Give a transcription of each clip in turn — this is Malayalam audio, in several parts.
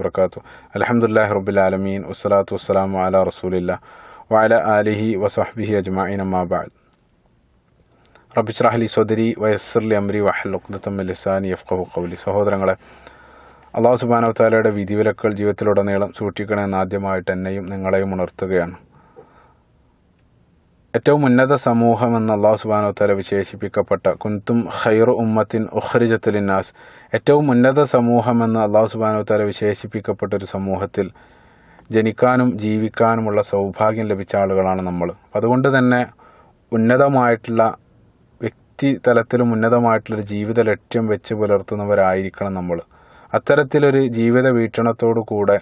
വർക്കാത്തു അലഹമുല്ലാ റബുലാലമീൻ വസ്സലാത്തു വസ്സലാമു അല റസൂലില്ല. വഅല ആലിഹി വസഹ്ബിഹി അജ്മഈൻ അമ്മാബാദ് റബിഷ്റാഹ്ലി സ്വദരി വയസ്സർലി അമ്രി വഹലുഖ്ദത്തം ലിസാനി യഫ്ഖഹു ഖൗലി. സഹോദരങ്ങളെ അള്ളാഹു സുബാനവത്താലയുടെ വിധിവിലക്കുകൾ ജീവിതത്തിലുടനീളം സൂക്ഷിക്കണമെന്ന് ആദ്യമായിട്ട് എന്നെയും നിങ്ങളെയും ഉണർത്തുകയാണ്. ഏറ്റവും ഉന്നത സമൂഹം എന്ന് അള്ളാഹു സുബാനവ് താല വിശേഷിപ്പിക്കപ്പെട്ട കുന്തും ഖൈറു ഉമ്മത്തിൻ ഉഖ്രിജത്തുലിന്നാസ് ഏറ്റവും ഉന്നത സമൂഹം എന്ന് അള്ളാഹു സുബാനവ് താല വിശേഷിപ്പിക്കപ്പെട്ട ഒരു സമൂഹത്തിൽ ജനിക്കാനും ജീവിക്കാനുമുള്ള സൗഭാഗ്യം ലഭിച്ച ആളുകളാണ് നമ്മൾ. അതുകൊണ്ട് തന്നെ ഉന്നതമായിട്ടുള്ള വ്യക്തി തലത്തിലും ഉന്നതമായിട്ടുള്ളൊരു ജീവിത ലക്ഷ്യം വെച്ച് പുലർത്തുന്നവരായിരിക്കണം നമ്മൾ. അത്തരത്തിലൊരു ജീവിത വീക്ഷണത്തോടു കൂടെ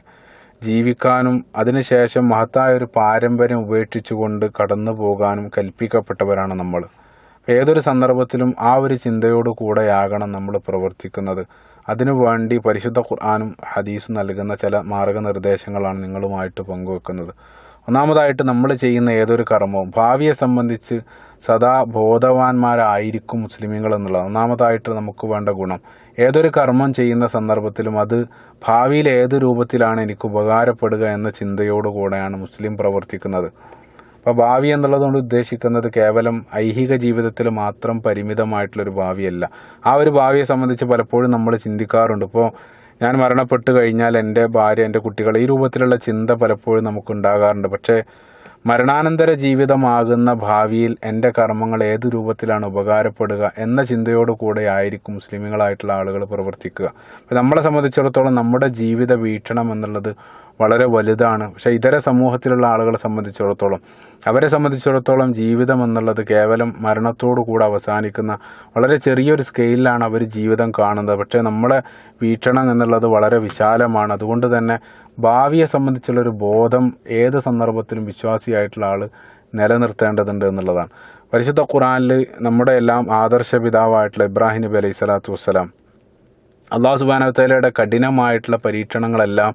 ജീവിക്കാനും അതിനുശേഷം മഹത്തായ ഒരു പാരമ്പര്യം ഉപേക്ഷിച്ചുകൊണ്ട് കടന്നു പോകാനും കൽപ്പിക്കപ്പെട്ടവരാണ് നമ്മൾ. ഏതൊരു സന്ദർഭത്തിലും ആ ഒരു ചിന്തയോടു കൂടെയാകണം നമ്മൾ പ്രവർത്തിക്കുന്നത്. അതിനുവേണ്ടി പരിശുദ്ധ ഖുർആാനും ഹദീസും നൽകുന്ന ചില മാർഗനിർദ്ദേശങ്ങളാണ് നിങ്ങളുമായിട്ട് പങ്കുവെക്കുന്നത്. ഒന്നാമതായിട്ട് നമ്മൾ ചെയ്യുന്ന ഏതൊരു കർമ്മവും ഭാവിയെ സംബന്ധിച്ച് സദാ ബോധവാന്മാരായിരിക്കും മുസ്ലിമീങ്ങൾ എന്നുള്ളത്. ഒന്നാമതായിട്ട് നമുക്ക് വേണ്ട ഗുണം ഏതൊരു കർമ്മം ചെയ്യുന്ന സന്ദർഭത്തിലും അത് ഭാവിയിൽ ഏത് രൂപത്തിലാണ് എനിക്ക് ഉപകാരപ്പെടുക എന്ന ചിന്തയോടുകൂടെയാണ് മുസ്ലിം പ്രവർത്തിക്കുന്നത്. അപ്പോൾ ഭാവി എന്നുള്ളതുകൊണ്ട് ഉദ്ദേശിക്കുന്നത് കേവലം ഐഹിക ജീവിതത്തിൽ മാത്രം പരിമിതമായിട്ടുള്ളൊരു ഭാവിയല്ല. ആ ഒരു ഭാവിയെ സംബന്ധിച്ച് പലപ്പോഴും നമ്മൾ ചിന്തിക്കാറുണ്ട്. ഇപ്പോൾ ഞാൻ മരണപ്പെട്ട് കഴിഞ്ഞാൽ എന്റെ ഭാര്യ എന്റെ കുട്ടികൾ ഈ രൂപത്തിലുള്ള ചിന്ത പലപ്പോഴും നമുക്കുണ്ടാകാറുണ്ട്. പക്ഷേ മരണാനന്തര ജീവിതമാകുന്ന ഭാവിയിൽ എന്റെ കർമ്മങ്ങൾ ഏത് രൂപത്തിലാണ് ഉപകാരപ്പെടുക എന്ന ചിന്തയോടു കൂടെ ആയിരിക്കും മുസ്ലിമുകളായിട്ടുള്ള ആളുകൾ പ്രവർത്തിക്കുക. അപ്പം നമ്മളെ സംബന്ധിച്ചിടത്തോളം നമ്മുടെ ജീവിത വീക്ഷണം എന്നുള്ളത് വളരെ വലുതാണ്. പക്ഷേ ഇതര സമൂഹത്തിലുള്ള ആളുകളെ സംബന്ധിച്ചിടത്തോളം അവരെ സംബന്ധിച്ചിടത്തോളം ജീവിതം എന്നുള്ളത് കേവലം മരണത്തോടു കൂടെ അവസാനിക്കുന്ന വളരെ ചെറിയൊരു സ്കെയിലാണ് അവർ ജീവിതം കാണുന്നത്. പക്ഷേ നമ്മളെ വീക്ഷണം എന്നുള്ളത് വളരെ വിശാലമാണ്. അതുകൊണ്ട് തന്നെ ഭാവിയെ സംബന്ധിച്ചുള്ളൊരു ബോധം ഏത് സന്ദർഭത്തിലും വിശ്വാസിയായിട്ടുള്ള ആൾ നിലനിർത്തേണ്ടതുണ്ട് എന്നുള്ളതാണ്. പരിശുദ്ധ ഖുറാനിൽ നമ്മുടെ എല്ലാം ആദർശ പിതാവായിട്ടുള്ള ഇബ്രാഹിം നബി അലൈഹി സ്വലാത്തു വസ്സലാം അള്ളാഹു സുബാനവത്തലയുടെ കഠിനമായിട്ടുള്ള പരീക്ഷണങ്ങളെല്ലാം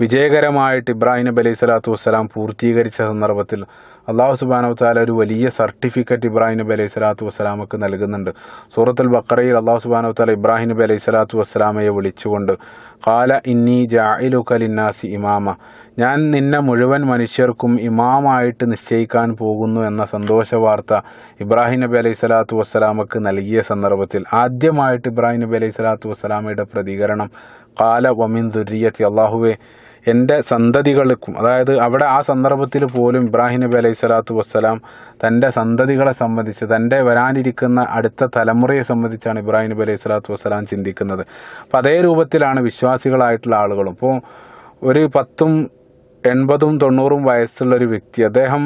വിജയകരമായിട്ട് ഇബ്രാഹിം നബി അലൈഹി സ്വലാത്തു വസ്സലാം പൂർത്തീകരിച്ച സന്ദർഭത്തിൽ അള്ളാഹു സുബാനവത്താല ഒരു വലിയ സർട്ടിഫിക്കറ്റ് ഇബ്രാഹിം നബി അലൈഹി സ്വലാത്തു വസ്സലാമക്ക് നൽകുന്നുണ്ട്. സൂറത്തുൽ ബക്കറയിൽ അള്ളാഹു സുബാനവത്താല ഇബ്രാഹിം നബി അലൈഹി സ്വലാത്തു വസ്സലാമയെ വിളിച്ചുകൊണ്ട് കാല ഇന്നി ജാഇലു കലിന്നാസി ഇമാമ. ഞാൻ നിന്നെ മുഴുവൻ മനുഷ്യർക്കും ഇമാമായിട്ട് നിശ്ചയിക്കാൻ പോകുന്നു എന്ന സന്തോഷ വാർത്ത ഇബ്രാഹിം നബി അലൈഹി സ്വലാത്തു വസ്സലാമക്ക് നൽകിയ സന്ദർഭത്തിൽ ആദ്യമായിട്ട് ഇബ്രാഹിം നബി അലൈഹി സ്വലാത്തു വസ്സലാമയുടെ പ്രതികരണം കാല വമിൻ ദുര്യത്തി. അള്ളാഹുവെ എന്റെ സന്തതികൾക്കും അതായത് അവിടെ ആ സന്ദർഭത്തിൽ പോലും ഇബ്രാഹിം നബി അലൈഹി സ്വലാത്തു വസ്സലാം തന്റെ സന്തതികളെ സംബന്ധിച്ച് തന്റെ വരാനിരിക്കുന്ന അടുത്ത തലമുറയെ സംബന്ധിച്ചാണ് ഇബ്രാഹിം നബി അലൈഹി സ്വലാത്തു വസ്സലാം ചിന്തിക്കുന്നത്. അപ്പോൾ അതേ രൂപത്തിലാണ് വിശ്വാസികളായിട്ടുള്ള ആളുകളും. ഇപ്പോൾ ഒരു പത്തും എൺപതും തൊണ്ണൂറും വയസ്സുള്ള ഒരു വ്യക്തി അദ്ദേഹം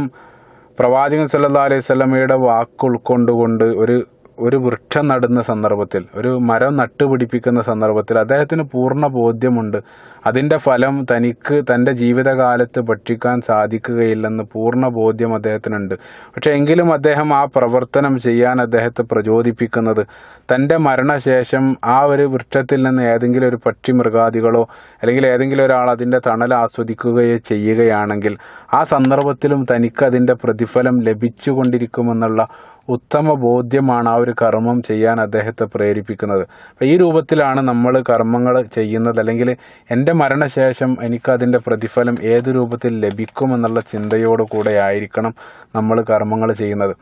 പ്രവാചകൻ സല്ലാ അലൈഹി സ്വലമയുടെ വാക്ക് ഉൾക്കൊണ്ടുകൊണ്ട് ഒരു ഒരു വൃക്ഷം നടുന്ന സന്ദർഭത്തിൽ ഒരു മരം നട്ടുപിടിപ്പിക്കുന്ന സന്ദർഭത്തിൽ അദ്ദേഹത്തിന് പൂർണ ബോധ്യമുണ്ട്. അതിന്റെ ഫലം തനിക്ക് തന്റെ ജീവിതകാലത്ത് ഭക്ഷിക്കാൻ സാധിക്കുകയില്ലെന്ന് പൂർണ ബോധ്യം അദ്ദേഹത്തിനുണ്ട്. പക്ഷേ എങ്കിലും അദ്ദേഹം ആ പ്രവർത്തനം ചെയ്യാൻ അദ്ദേഹത്തെ പ്രചോദിപ്പിക്കുന്നത് തന്റെ മരണശേഷം ആ ഒരു വൃക്ഷത്തിൽ നിന്ന് ഏതെങ്കിലും ഒരു പക്ഷി മൃഗാദികളോ അല്ലെങ്കിൽ ഏതെങ്കിലും ഒരാൾ അതിന്റെ തണൽ ആസ്വദിക്കുകയോ ചെയ്യുകയാണെങ്കിൽ ആ സന്ദർഭത്തിലും തനിക്ക് അതിന്റെ പ്രതിഫലം ലഭിച്ചുകൊണ്ടിരിക്കുമെന്നുള്ള ഉത്തമ ബോധ്യമാണ് ആ ഒരു കർമ്മം ചെയ്യാൻ അദ്ദേഹത്തെ പ്രേരിപ്പിക്കുന്നത്. ഈ രൂപത്തിലാണ് നമ്മൾ കർമ്മങ്ങൾ ചെയ്യുന്നത്. അല്ലെങ്കിൽ എന്റെ മരണശേഷം എനിക്കതിന്റെ പ്രതിഫലം ഏത് രൂപത്തിൽ ലഭിക്കുമെന്നുള്ള ചിന്തയോടു കൂടെ ആയിരിക്കണം നമ്മൾ കർമ്മങ്ങൾ ചെയ്യുന്നത്.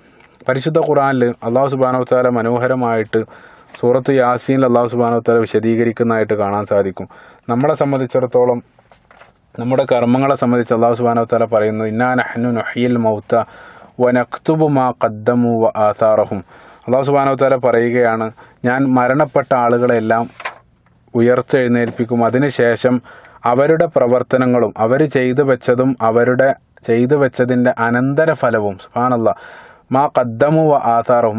പരിശുദ്ധ ഖുറാനിൽ അള്ളാഹു സുബാനോത്താല മനോഹരമായിട്ട് സൂറത്ത് യാസീനിൽ അള്ളാഹു സുബാനോത്താല വിശദീകരിക്കുന്നതായിട്ട് കാണാൻ സാധിക്കും. നമ്മളെ സംബന്ധിച്ചിടത്തോളം നമ്മുടെ കർമ്മങ്ങളെ സംബന്ധിച്ച് അള്ളാഹു സുബാനോത്താല പറയുന്നു ഇന്നാ നഹ്നു നൊഹിയിൽ മൗത്ത വനക്തുബു മാ കദ്ദമു വ ആസാറഹും. അള്ളാഹു സുബാനവത്താല പറയുകയാണ് ഞാൻ മരണപ്പെട്ട ആളുകളെല്ലാം ഉയർത്തെഴുന്നേൽപ്പിക്കും. അതിനുശേഷം അവരുടെ പ്രവർത്തനങ്ങളും അവർ ചെയ്തു വെച്ചതും അവരുടെ ചെയ്തു വെച്ചതിന്റെ അനന്തരഫലവും സുബാനല്ല മാ കദ്ദമു വ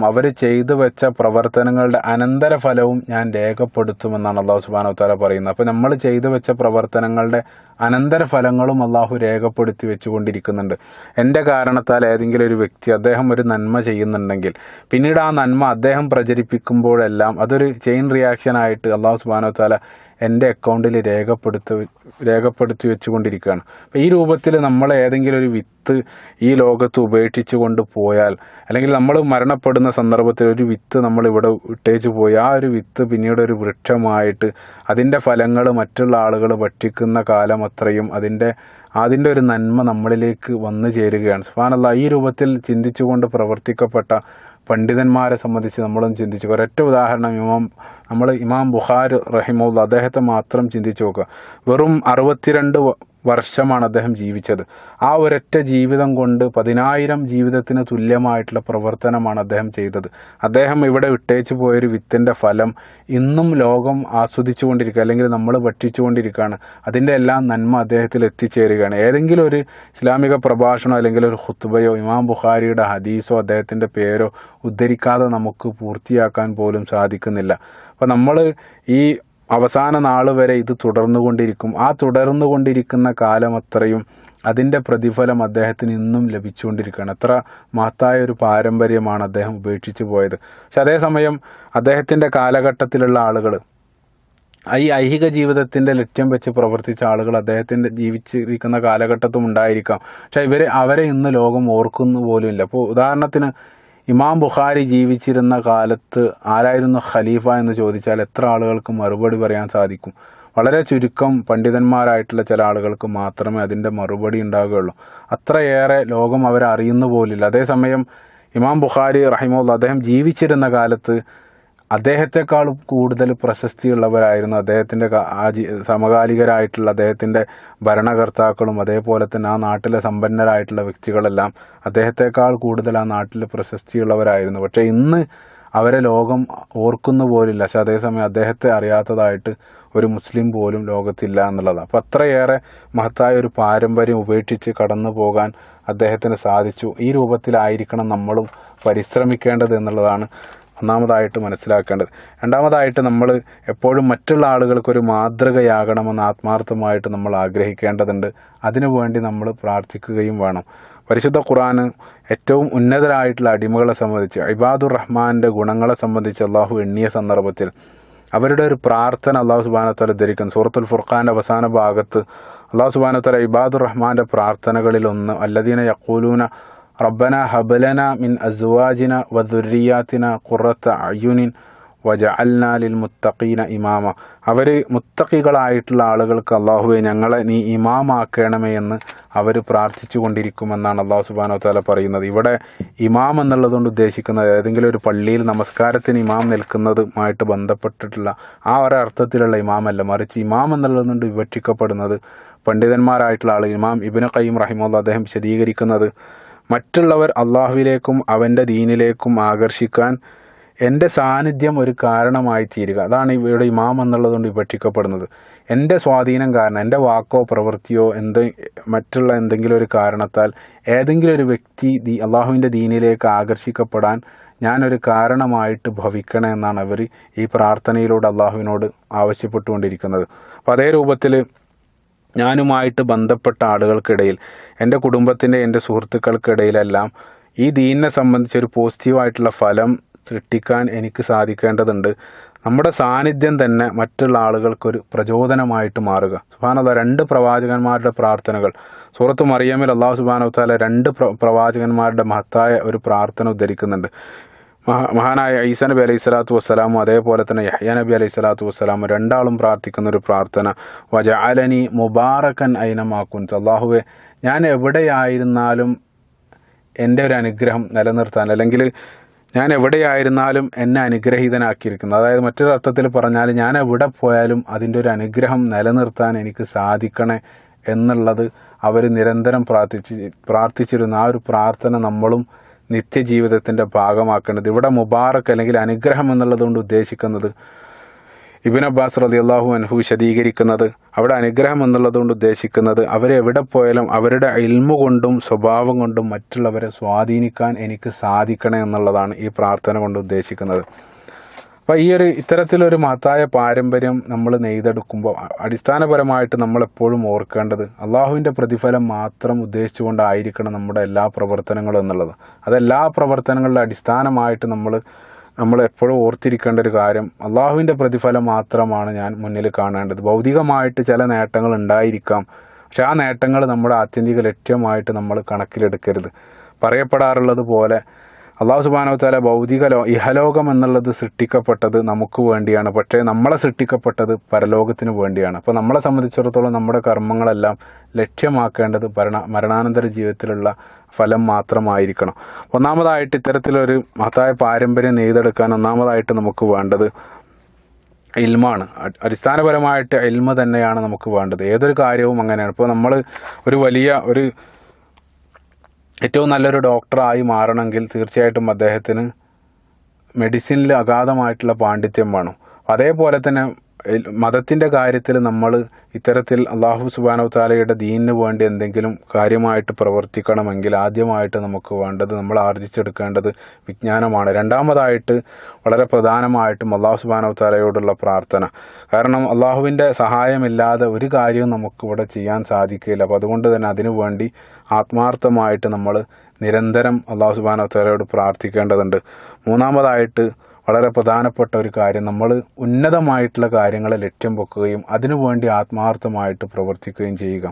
അവർ ചെയ്തു വെച്ച പ്രവർത്തനങ്ങളുടെ അനന്തരഫലവും ഞാൻ രേഖപ്പെടുത്തുമെന്നാണ് അള്ളാഹു സുബാനു താല പറയുന്നത്. അപ്പോൾ നമ്മൾ ചെയ്തു വെച്ച പ്രവർത്തനങ്ങളുടെ അനന്തരഫലങ്ങളും അള്ളാഹു രേഖപ്പെടുത്തി വെച്ചുകൊണ്ടിരിക്കുന്നുണ്ട്. എന്റെ കാരണത്താൽ ഏതെങ്കിലും ഒരു വ്യക്തി അദ്ദേഹം ഒരു നന്മ ചെയ്യുന്നുണ്ടെങ്കിൽ പിന്നീട് ആ നന്മ അദ്ദേഹം പ്രചരിപ്പിക്കുമ്പോഴെല്ലാം അതൊരു ചെയിൻ റിയാക്ഷൻ ആയിട്ട് അള്ളാഹു സുബാനു താല എന്റെ അക്കൗണ്ടിൽ രേഖപ്പെടുത്ത രേഖപ്പെടുത്തി വെച്ചുകൊണ്ടിരിക്കുകയാണ്. അപ്പോൾ ഈ രൂപത്തിൽ നമ്മൾ ഏതെങ്കിലും ഒരു വിത്ത് ഈ ലോകത്ത് ഉപേക്ഷിച്ചു കൊണ്ട് പോയാൽ അല്ലെങ്കിൽ നമ്മൾ മരണപ്പെടുന്ന സന്ദർഭത്തിൽ ഒരു വിത്ത് നമ്മൾ ഇവിടെ ഇട്ടേച്ച് പോയി ആ ഒരു വിത്ത് പിന്നീട് ഒരു വൃക്ഷമായിട്ട് അതിന്റെ ഫലങ്ങൾ മറ്റുള്ള ആളുകൾ ഭക്ഷിക്കുന്ന കാലം അത്രയും അതിന്റെ അതിന്റെ ഒരു നന്മ നമ്മളിലേക്ക് വന്നു ചേരുകയാണ്. സുഫാനല്ല ഈ രൂപത്തിൽ ചിന്തിച്ചുകൊണ്ട് പ്രവർത്തിക്കപ്പെട്ട പണ്ഡിതന്മാരെ സംബന്ധിച്ച് നമ്മളും ചിന്തിച്ചു ഒരൊറ്റ ഉദാഹരണം ഇമാം നമ്മൾ ഇമാം ബുഹാർ റഹിമുള്ള അദ്ദേഹത്തെ മാത്രം ചിന്തിച്ചു നോക്കുക വെറും അറുപത്തിരണ്ട് വർഷമാണ് അദ്ദേഹം ജീവിച്ചത്. ആ ഒരൊറ്റ ജീവിതം കൊണ്ട് പതിനായിരം ജീവിതത്തിന് തുല്യമായിട്ടുള്ള പ്രവർത്തനമാണ് അദ്ദേഹം ചെയ്തത്. അദ്ദേഹം ഇവിടെ വിട്ടേച്ച് പോയൊരു വിത്തിന്റെ ഫലം ഇന്നും ലോകം ആസ്വദിച്ചുകൊണ്ടിരിക്കുക അല്ലെങ്കിൽ നമ്മൾ ഭക്ഷിച്ചുകൊണ്ടിരിക്കുകയാണ്. അതിന്റെ എല്ലാം നന്മ അദ്ദേഹത്തിൽ എത്തിച്ചേരുകയാണ്. ഏതെങ്കിലും ഒരു ഇസ്ലാമിക പ്രഭാഷണമോ അല്ലെങ്കിൽ ഒരു ഹുത്തുബയോ ഇമാം ബുഖാരിയുടെ ഹദീസോ അദ്ദേഹത്തിന്റെ പേരോ ഉദ്ധരിക്കാതെ നമുക്ക് പൂർത്തിയാക്കാൻ പോലും സാധിക്കുന്നില്ല. അപ്പോൾ നമ്മൾ ഈ അവസാന നാൾ വരെ ഇത് തുടർന്നുകൊണ്ടിരിക്കും. ആ തുടർന്നുകൊണ്ടിരിക്കുന്ന കാലം അത്രയും അതിന്റെ പ്രതിഫലം അദ്ദേഹത്തിന് ഇന്നും ലഭിച്ചുകൊണ്ടിരിക്കുകയാണ്. അത്ര മഹത്തായ ഒരു പാരമ്പര്യമാണ് അദ്ദേഹം ഉപേക്ഷിച്ച് പോയത്. പക്ഷെ അതേസമയം അദ്ദേഹത്തിന്റെ കാലഘട്ടത്തിലുള്ള ആളുകൾ ഈ ഐഹിക ജീവിതത്തിന്റെ ലക്ഷ്യം വെച്ച് പ്രവർത്തിച്ച ആളുകൾ അദ്ദേഹത്തിന്റെ ജീവിച്ചിരിക്കുന്ന കാലഘട്ടത്തും ഉണ്ടായിരിക്കാം. പക്ഷേ ഇവരെ അവരെ ഇന്ന് ലോകം ഓർക്കുന്നു പോലുമില്ല അപ്പോൾ ഉദാഹരണത്തിന് ഇമാം ബുഖാരി ജീവിച്ചിരുന്ന കാലത്ത് ആരായിരുന്നു ഖലീഫ എന്ന് ചോദിച്ചാൽ എത്ര ആളുകൾക്ക് മറുപടി പറയാൻ സാധിക്കും? വളരെ ചുരുക്കം പണ്ഡിതന്മാരായിട്ടുള്ള ചില ആളുകൾക്ക് മാത്രമേ അതിന്റെ മറുപടി ഉണ്ടാവുകയുള്ളൂ അത്രയേറെ ലോകം അവരെ അറിയുന്നു പോലില്ല. അതേസമയം ഇമാം ബുഖാരി റഹിമുള്ള അദ്ദേഹം ജീവിച്ചിരുന്ന കാലത്ത് അദ്ദേഹത്തെക്കാൾ കൂടുതൽ പ്രശസ്തിയുള്ളവരായിരുന്നു അദ്ദേഹത്തിന്റെ സമകാലികരായിട്ടുള്ള അദ്ദേഹത്തിന്റെ ഭരണകർത്താക്കളും അതേപോലെ തന്നെ ആ നാട്ടിലെ സമ്പന്നരായിട്ടുള്ള വ്യക്തികളെല്ലാം അദ്ദേഹത്തെക്കാൾ കൂടുതൽ ആ നാട്ടിൽ പ്രശസ്തിയുള്ളവരായിരുന്നു. പക്ഷേ ഇന്ന് അവരെ ലോകം ഓർക്കുന്നു പോലില്ല. പക്ഷെ അതേസമയം അദ്ദേഹത്തെ അറിയാത്തതായിട്ട് ഒരു മുസ്ലിം പോലും ലോകത്തില്ല എന്നുള്ളതാണ് അപ്പോൾ അത്രയേറെ മഹത്തായ ഒരു പാരമ്പര്യം ഉപേക്ഷിച്ച് കടന്നു പോകാൻ അദ്ദേഹത്തിന് സാധിച്ചു. ഈ രൂപത്തിലായിരിക്കണം നമ്മളും പരിശ്രമിക്കേണ്ടത് എന്നുള്ളതാണ് ഒന്നാമതായിട്ട് മനസ്സിലാക്കേണ്ടത്. രണ്ടാമതായിട്ട് നമ്മൾ എപ്പോഴും മറ്റുള്ള ആളുകൾക്കൊരു മാതൃകയാകണമെന്ന് ആത്മാർത്ഥമായിട്ട് നമ്മൾ ആഗ്രഹിക്കേണ്ടതുണ്ട്. അതിനുവേണ്ടി നമ്മൾ പ്രാർത്ഥിക്കുകയും വേണം. പരിശുദ്ധ ഖുറാൻ ഏറ്റവും ഉന്നതരായിട്ടുള്ള അടിമകളെ സംബന്ധിച്ച് ഇബാദുർ റഹ്മാന്റെ ഗുണങ്ങളെ സംബന്ധിച്ച് അള്ളാഹു എണ്ണിയ സന്ദർഭത്തിൽ അവരുടെ ഒരു പ്രാർത്ഥന അള്ളാഹു സുബാനത്തല ധരിക്കുന്നു. സൂറത്തുൽ ഫുർഖാന്റെ അവസാന ഭാഗത്ത് അള്ളാഹു സുബാനത്തല ഇബാദുർ റഹ്മാന്റെ പ്രാർത്ഥനകളിൽ ഒന്ന് അല്ലദീന യക്കൂലൂന റബ്ബന ഹബലന മിൻ അസ്വാജിന വദുരിയാത്തിന കുറത്ത അയ്യുനിൻ വജ ലിൽ മുത്തഖീന ഇമാമ അവർ മുത്തഖികളായിട്ടുള്ള ആളുകൾക്ക് അള്ളാഹുവെ ഞങ്ങളെ നീ ഇമാമാക്കണമേ എന്ന് അവർ പ്രാർത്ഥിച്ചു കൊണ്ടിരിക്കുമെന്നാണ് അള്ളാഹു സുബാനോ താല പറയുന്നത്. ഇവിടെ ഇമാം എന്നുള്ളതുകൊണ്ട് ഉദ്ദേശിക്കുന്നത് ഏതെങ്കിലും ഒരു പള്ളിയിൽ നമസ്കാരത്തിന് ഇമാം നിൽക്കുന്നതുമായിട്ട് ബന്ധപ്പെട്ടിട്ടുള്ള ആ ഒരർത്ഥത്തിലുള്ള ഇമാമല്ല. മറിച്ച് ഇമാം എന്നുള്ളതുകൊണ്ട് വിവക്ഷിക്കപ്പെടുന്നത് പണ്ഡിതന്മാരായിട്ടുള്ള ആൾ ഇമാം ഇബിന് ഖയ്യിം റഹിമുള്ള അദ്ദേഹം വിശദീകരിക്കുന്നത് മറ്റുള്ളവർ അള്ളാഹുവിലേക്കും അവന്റെ ദീനിലേക്കും ആകർഷിക്കാൻ എന്റെ സാന്നിധ്യം ഒരു കാരണമായി തീരുക. അതാണ് ഇവിടെ ഇമാം എന്നുള്ളതുകൊണ്ട് വിപക്ഷിക്കപ്പെടുന്നത് എന്റെ സ്വാധീനം കാരണം എന്റെ വാക്കോ പ്രവൃത്തിയോ എന്ത് മറ്റുള്ള എന്തെങ്കിലും ഒരു കാരണത്താൽ ഏതെങ്കിലും ഒരു വ്യക്തി ദീ അള്ളാഹുവിന്റെ ദീനിലേക്ക് ആകർഷിക്കപ്പെടാൻ ഞാനൊരു കാരണമായിട്ട് ഭവിക്കണമെന്നാണ് അവർ ഈ പ്രാർത്ഥനയിലൂടെ അള്ളാഹുവിനോട് ആവശ്യപ്പെട്ടുകൊണ്ടിരിക്കുന്നത്. അപ്പോൾ അതേ രൂപത്തിൽ ഞാനുമായിട്ട് ബന്ധപ്പെട്ട ആളുകൾക്കിടയിൽ എന്റെ കുടുംബത്തിന്റെ എന്റെ സുഹൃത്തുക്കൾക്കിടയിലെല്ലാം ഈ ദീനിനെ സംബന്ധിച്ച് ഒരു പോസിറ്റീവായിട്ടുള്ള ഫലം സൃഷ്ടിക്കാൻ എനിക്ക് സാധിക്കേണ്ടതുണ്ട്. നമ്മുടെ സാന്നിധ്യം തന്നെ മറ്റുള്ള ആളുകൾക്കൊരു പ്രചോദനമായിട്ട് മാറുക. സുബാനല്ല രണ്ട് പ്രവാചകന്മാരുടെ പ്രാർത്ഥനകൾ. സൂറത്ത് അറിയാമിൽ അള്ളാഹു സുബാനു താല രണ്ട് പ്ര പ്രവാചകന്മാരുടെ മഹത്തായ ഒരു പ്രാർത്ഥന ഉദ്ധരിക്കുന്നുണ്ട്. മഹാനായ ഈസ നബി അലൈഹി സ്വലാത്തു വസ്സലാമും അതേപോലെ തന്നെ യഹ്യ നബി അലൈഹി സ്വലാത്തു വസ്സലാമും രണ്ടാളും പ്രാർത്ഥിക്കുന്ന ഒരു പ്രാർത്ഥന. വജ അലനി മുബാറക്കൻ ഐനമാക്കുൻ അള്ളാഹുവെ ഞാൻ എവിടെയായിരുന്നാലും എന്റെ ഒരു അനുഗ്രഹം നിലനിർത്താൻ അല്ലെങ്കിൽ ഞാൻ എവിടെയായിരുന്നാലും എന്നെ അനുഗ്രഹീതനാക്കിയിരിക്കുന്നു. അതായത് മറ്റൊരു അർത്ഥത്തിൽ പറഞ്ഞാൽ ഞാൻ എവിടെ പോയാലും അതിന്റെ ഒരു അനുഗ്രഹം നിലനിർത്താൻ എനിക്ക് സാധിക്കണേ എന്നുള്ളത് അവർ നിരന്തരം പ്രാർത്ഥിച്ച് പ്രാർത്ഥിച്ചിരുന്ന ആ ഒരു പ്രാർത്ഥന നമ്മളും നിത്യജീവിതത്തിന്റെ ഭാഗമാക്കേണ്ടത് ഇവിടെ മുബാറക്ക് അല്ലെങ്കിൽ അനുഗ്രഹം എന്നുള്ളതുകൊണ്ട് ഉദ്ദേശിക്കുന്നത് ഇബിൻ അബ്ബാസ് റതി അള്ളാഹു അൻഹു വിശദീകരിക്കുന്നത് അവിടെ അനുഗ്രഹം എന്നുള്ളതുകൊണ്ട് ഉദ്ദേശിക്കുന്നത് അവരെവിടെ പോയാലും അവരുടെ ഇൽമു കൊണ്ടും സ്വഭാവം കൊണ്ടും മറ്റുള്ളവരെ സ്വാധീനിക്കാൻ എനിക്ക് സാധിക്കണേ എന്നുള്ളതാണ് ഈ പ്രാർത്ഥന കൊണ്ട് ഉദ്ദേശിക്കുന്നത്. അപ്പോൾ ഈ ഒരു ഇത്തരത്തിലൊരു മഹത്തായ പാരമ്പര്യം നമ്മൾ നെയ്തെടുക്കുമ്പോൾ അടിസ്ഥാനപരമായിട്ട് നമ്മളെപ്പോഴും ഓർക്കേണ്ടത് അള്ളാഹുവിന്റെ പ്രതിഫലം മാത്രം ഉദ്ദേശിച്ചുകൊണ്ടായിരിക്കണം നമ്മുടെ എല്ലാ പ്രവർത്തനങ്ങളും എന്നുള്ളത്. അതെല്ലാ പ്രവർത്തനങ്ങളുടെ അടിസ്ഥാനമായിട്ട് നമ്മൾ നമ്മൾ എപ്പോഴും ഓർത്തിരിക്കേണ്ട ഒരു കാര്യം അള്ളാഹുവിന്റെ പ്രതിഫലം മാത്രമാണ് ഞാൻ മുന്നിൽ കാണേണ്ടത്. ഭൗതികമായിട്ട് ചില നേട്ടങ്ങൾ ഉണ്ടായിരിക്കാം. പക്ഷെ ആ നേട്ടങ്ങൾ നമ്മുടെ ആത്യന്തിക ലക്ഷ്യമായിട്ട് നമ്മൾ കണക്കിലെടുക്കരുത്. പറയപ്പെടാറുള്ളത് പോലെ അള്ളാഹു സുബാനോ താല ഭൗതിക ഇഹലോകം എന്നുള്ളത് സൃഷ്ടിക്കപ്പെട്ടത് നമുക്ക് വേണ്ടിയാണ്. പക്ഷേ നമ്മളെ സൃഷ്ടിക്കപ്പെട്ടത് പരലോകത്തിന് വേണ്ടിയാണ്. അപ്പോൾ നമ്മളെ സംബന്ധിച്ചിടത്തോളം നമ്മുടെ കർമ്മങ്ങളെല്ലാം ലക്ഷ്യമാക്കേണ്ടത് ഭരണ മരണാനന്തര ജീവിതത്തിലുള്ള ഫലം മാത്രമായിരിക്കണം. ഒന്നാമതായിട്ട് ഇത്തരത്തിലൊരു മഹത്തായ പാരമ്പര്യം നെയ്തെടുക്കാൻ ഒന്നാമതായിട്ട് നമുക്ക് വേണ്ടത് ഇൽമാണ്. അടിസ്ഥാനപരമായിട്ട് ഇൽമ തന്നെയാണ് നമുക്ക് വേണ്ടത്. ഏതൊരു കാര്യവും അങ്ങനെയാണ്. ഇപ്പോൾ നമ്മൾ ഒരു വലിയ ഒരു ഏറ്റവും നല്ലൊരു ഡോക്ടറായി മാറണമെങ്കിൽ തീർച്ചയായിട്ടും അദ്ദേഹത്തിന് മെഡിസിനിൽ അഗാധമായിട്ടുള്ള പാണ്ഡിത്യം വേണം. അതേപോലെ തന്നെ മതത്തിന്റെ കാര്യത്തിൽ നമ്മൾ ഇത്തരത്തിൽ അള്ളാഹു സുബാനോ താലയുടെ ദീനിന് വേണ്ടി എന്തെങ്കിലും കാര്യമായിട്ട് പ്രവർത്തിക്കണമെങ്കിൽ ആദ്യമായിട്ട് നമുക്ക് വേണ്ടത് നമ്മൾ ആർജിച്ചെടുക്കേണ്ടത് വിജ്ഞാനമാണ്. രണ്ടാമതായിട്ട് വളരെ പ്രധാനമായിട്ടും അള്ളാഹു സുബാനോ താലയോടുള്ള പ്രാർത്ഥന. കാരണം അള്ളാഹുവിന്റെ സഹായമില്ലാതെ ഒരു കാര്യവും നമുക്കിവിടെ ചെയ്യാൻ സാധിക്കില്ല അപ്പോൾ അതുകൊണ്ട് തന്നെ അതിനു വേണ്ടി ആത്മാർത്ഥമായിട്ട് നമ്മൾ നിരന്തരം അള്ളാഹു സുബാനോ താലയോട് പ്രാർത്ഥിക്കേണ്ടതുണ്ട്. മൂന്നാമതായിട്ട് വളരെ പ്രധാനപ്പെട്ട ഒരു കാര്യം. നമ്മൾ ഉന്നതമായിട്ടുള്ള കാര്യങ്ങളെ ലക്ഷ്യം വെക്കുകയും അതിനുവേണ്ടി ആത്മാർത്ഥമായിട്ട് പ്രവർത്തിക്കുകയും ചെയ്യുക.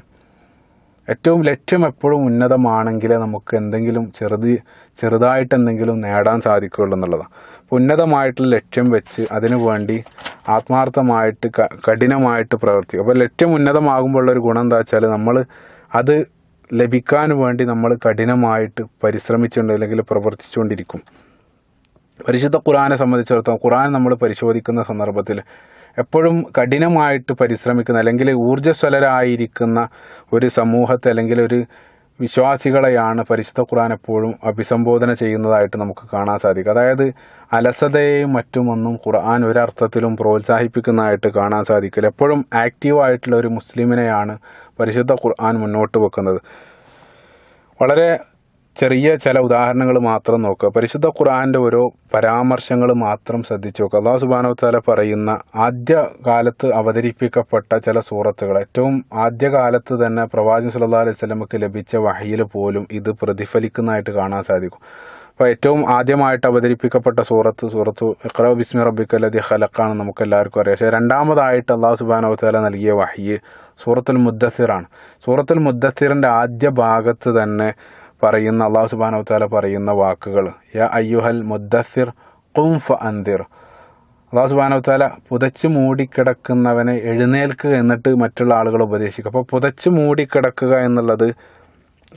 ഏറ്റവും ലക്ഷ്യം എപ്പോഴും ഉന്നതമാണെങ്കിലേ നമുക്ക് എന്തെങ്കിലും ചെറുത് ചെറുതായിട്ട് എന്തെങ്കിലും നേടാൻ സാധിക്കുകയുള്ളൂ എന്നുള്ളതാണ്. അപ്പോൾ ഉന്നതമായിട്ടുള്ള ലക്ഷ്യം വെച്ച് അതിനുവേണ്ടി ആത്മാർത്ഥമായിട്ട് കഠിനമായിട്ട് പ്രവർത്തിക്കുക. അപ്പോൾ ലക്ഷ്യം ഉന്നതമാകുമ്പോഴുള്ള ഒരു ഗുണം എന്താ വെച്ചാൽ നമ്മൾ അത് ലഭിക്കാൻ വേണ്ടി നമ്മൾ കഠിനമായിട്ട് പരിശ്രമിച്ചുകൊണ്ട് അല്ലെങ്കിൽ പ്രവർത്തിച്ചുകൊണ്ടിരിക്കും. പരിശുദ്ധ ഖുറാനെ സംബന്ധിച്ചിടത്തോളം ഖുറാൻ നമ്മൾ പരിശോധിക്കുന്ന സന്ദർഭത്തിൽ എപ്പോഴും കഠിനമായിട്ട് പരിശ്രമിക്കുന്ന അല്ലെങ്കിൽ ഊർജസ്വലരായിരിക്കുന്ന ഒരു സമൂഹത്തെ അല്ലെങ്കിൽ ഒരു വിശ്വാസികളെയാണ് പരിശുദ്ധ ഖുറാൻ എപ്പോഴും അഭിസംബോധന ചെയ്യുന്നതായിട്ട് നമുക്ക് കാണാൻ സാധിക്കും. അതായത് അലസതയെയും മറ്റുമൊന്നും ഖുർആൻ ഒരർത്ഥത്തിലും പ്രോത്സാഹിപ്പിക്കുന്നതായിട്ട് കാണാൻ സാധിക്കില്ല. എപ്പോഴും ആക്റ്റീവായിട്ടുള്ള ഒരു മുസ്ലിമിനെയാണ് പരിശുദ്ധ ഖുർആൻ മുന്നോട്ട് വെക്കുന്നത്. വളരെ ചെറിയ ചില ഉദാഹരണങ്ങൾ മാത്രം നോക്കുക. പരിശുദ്ധ ഖുർആന്റെ ഓരോ പരാമർശങ്ങൾ മാത്രം ശ്രദ്ധിച്ചു നോക്കുക. അള്ളാഹു സുബാനോ താല പറയുന്ന ആദ്യ കാലത്ത് അവതരിപ്പിക്കപ്പെട്ട ചില സൂറത്തുകൾ. ഏറ്റവും ആദ്യ കാലത്ത് തന്നെ പ്രവാചകൻ സല്ലല്ലാഹു അലൈഹി സ്വലമക്ക് ലഭിച്ച വഹയിൽ പോലും ഇത് പ്രതിഫലിക്കുന്നതായിട്ട് കാണാൻ സാധിക്കും. അപ്പോൾ ഏറ്റവും ആദ്യമായിട്ട് അവതരിപ്പിക്കപ്പെട്ട സൂറത്ത് സൂറത്ത് ഇഖ്റ ബിസ്മി റബിക്കല്ലതി ഖലഖാണ് നമുക്ക് എല്ലാവർക്കും അറിയാം. പക്ഷേ രണ്ടാമതായിട്ട് അള്ളാഹു സുബാനോ നൽകിയ വഹയ്യ് സൂറത്തുൽ മുദ്ദസിറാണ് സൂറത്തുൽ മുദ്ദസിറിന്റെ ആദ്യ ഭാഗത്ത് തന്നെ പറയുന്ന അള്ളാഹു സുബാനോ താല പറയുന്ന വാക്കുകൾ. യാ അയ്യുഹൽ മുദ്ദസിർ കുംഫ് അന്തിർ അള്ളാഹു സുബാനോ താല പുതച്ച് മൂടിക്കിടക്കുന്നവനെ എഴുന്നേൽക്കുക എന്നിട്ട് മറ്റുള്ള ആളുകൾ ഉപദേശിക്കുക അപ്പോൾ പുതച്ച് മൂടിക്കിടക്കുക എന്നുള്ളത്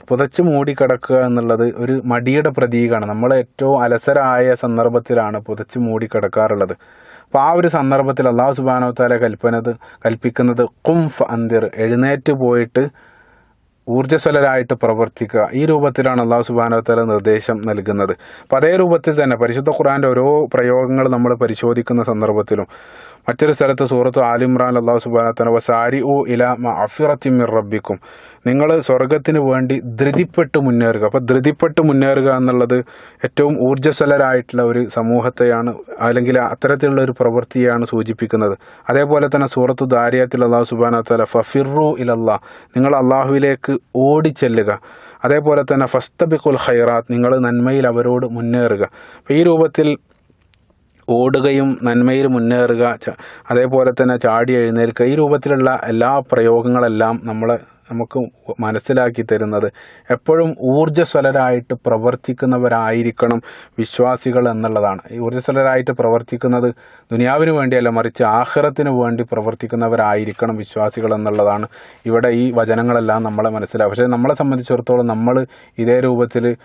പുതച്ച് മൂടിക്കിടക്കുക എന്നുള്ളത് ഒരു മടിയുടെ പ്രതീകമാണ് നമ്മൾ ഏറ്റവും അലസരായ സന്ദർഭത്തിലാണ് പുതച്ച് മൂടിക്കിടക്കാറുള്ളത്. അപ്പോൾ ആ ഒരു സന്ദർഭത്തിൽ അള്ളാഹു സുബാനോ താല കൽപ്പനത് കൽപ്പിക്കുന്നത് കുംഫ് അന്തിർ എഴുന്നേറ്റ് പോയിട്ട് ഊർജസ്വലരായിട്ട് പ്രവർത്തിക്കുക. ഈ രൂപത്തിലാണ് അള്ളാഹു സുബാനോത്തല നിർദ്ദേശം നൽകുന്നത്. അപ്പം അതേ രൂപത്തിൽ തന്നെ പരിശുദ്ധ ഖുറാന്റെ ഓരോ പ്രയോഗങ്ങൾ നമ്മൾ പരിശോധിക്കുന്ന സന്ദർഭത്തിലും മറ്റൊരു സ്ഥലത്ത് സൂറത്ത് ആലിമ്രാൻ അള്ളാഹു സുബാനത്തല സാരി ഉ ഇല അഫിറത്തിമിർ റബ്ബിക്കും. നിങ്ങൾ സ്വർഗത്തിന് വേണ്ടി ധൃതിപ്പെട്ട് മുന്നേറുക. അപ്പോൾ ധൃതിപ്പെട്ട് മുന്നേറുക എന്നുള്ളത് ഏറ്റവും ഊർജസ്വലരായിട്ടുള്ള ഒരു സമൂഹത്തെയാണ് അല്ലെങ്കിൽ അത്തരത്തിലുള്ള ഒരു പ്രവൃത്തിയാണ് സൂചിപ്പിക്കുന്നത്. അതേപോലെ തന്നെ സൂറത്ത് ദാരിയത്തിൽ അള്ളാഹു സുബാന തല ഫഫിറു ഇലല്ലാ. നിങ്ങൾ അള്ളാഹുവിലേക്ക് ഓടിച്ചെല്ലുക. അതേപോലെ തന്നെ ഫസ്തബിക്കുൽ ഖൈറാത്ത് നിങ്ങൾ നന്മയിൽ അവരോട് മുന്നേറുക. ഈ രൂപത്തിൽ ഓടുകയും നന്മയിൽ മുന്നേറുക അതേപോലെ തന്നെ ചാടി എഴുന്നേൽക്കുക. ഈ രൂപത്തിലുള്ള എല്ലാ പ്രയോഗങ്ങളെല്ലാം നമ്മൾ നമുക്ക് മനസ്സിലാക്കി തരുന്നത് എപ്പോഴും ഊർജസ്വലരായിട്ട് പ്രവർത്തിക്കുന്നവരായിരിക്കണം വിശ്വാസികൾ എന്നുള്ളതാണ്. ഈ ഊർജസ്വലരായിട്ട് പ്രവർത്തിക്കുന്നത് ദുനിയാവിന് വേണ്ടിയല്ല മറിച്ച് ആഹ്റത്തിന് വേണ്ടി പ്രവർത്തിക്കുന്നവരായിരിക്കണം വിശ്വാസികൾ എന്നുള്ളതാണ് ഇവിടെ ഈ വചനങ്ങളെല്ലാം നമ്മളെ മനസ്സിലാക്കുക പക്ഷേ നമ്മളെ സംബന്ധിച്ചിടത്തോളം നമ്മൾ ഇതേ രൂപത്തിൽ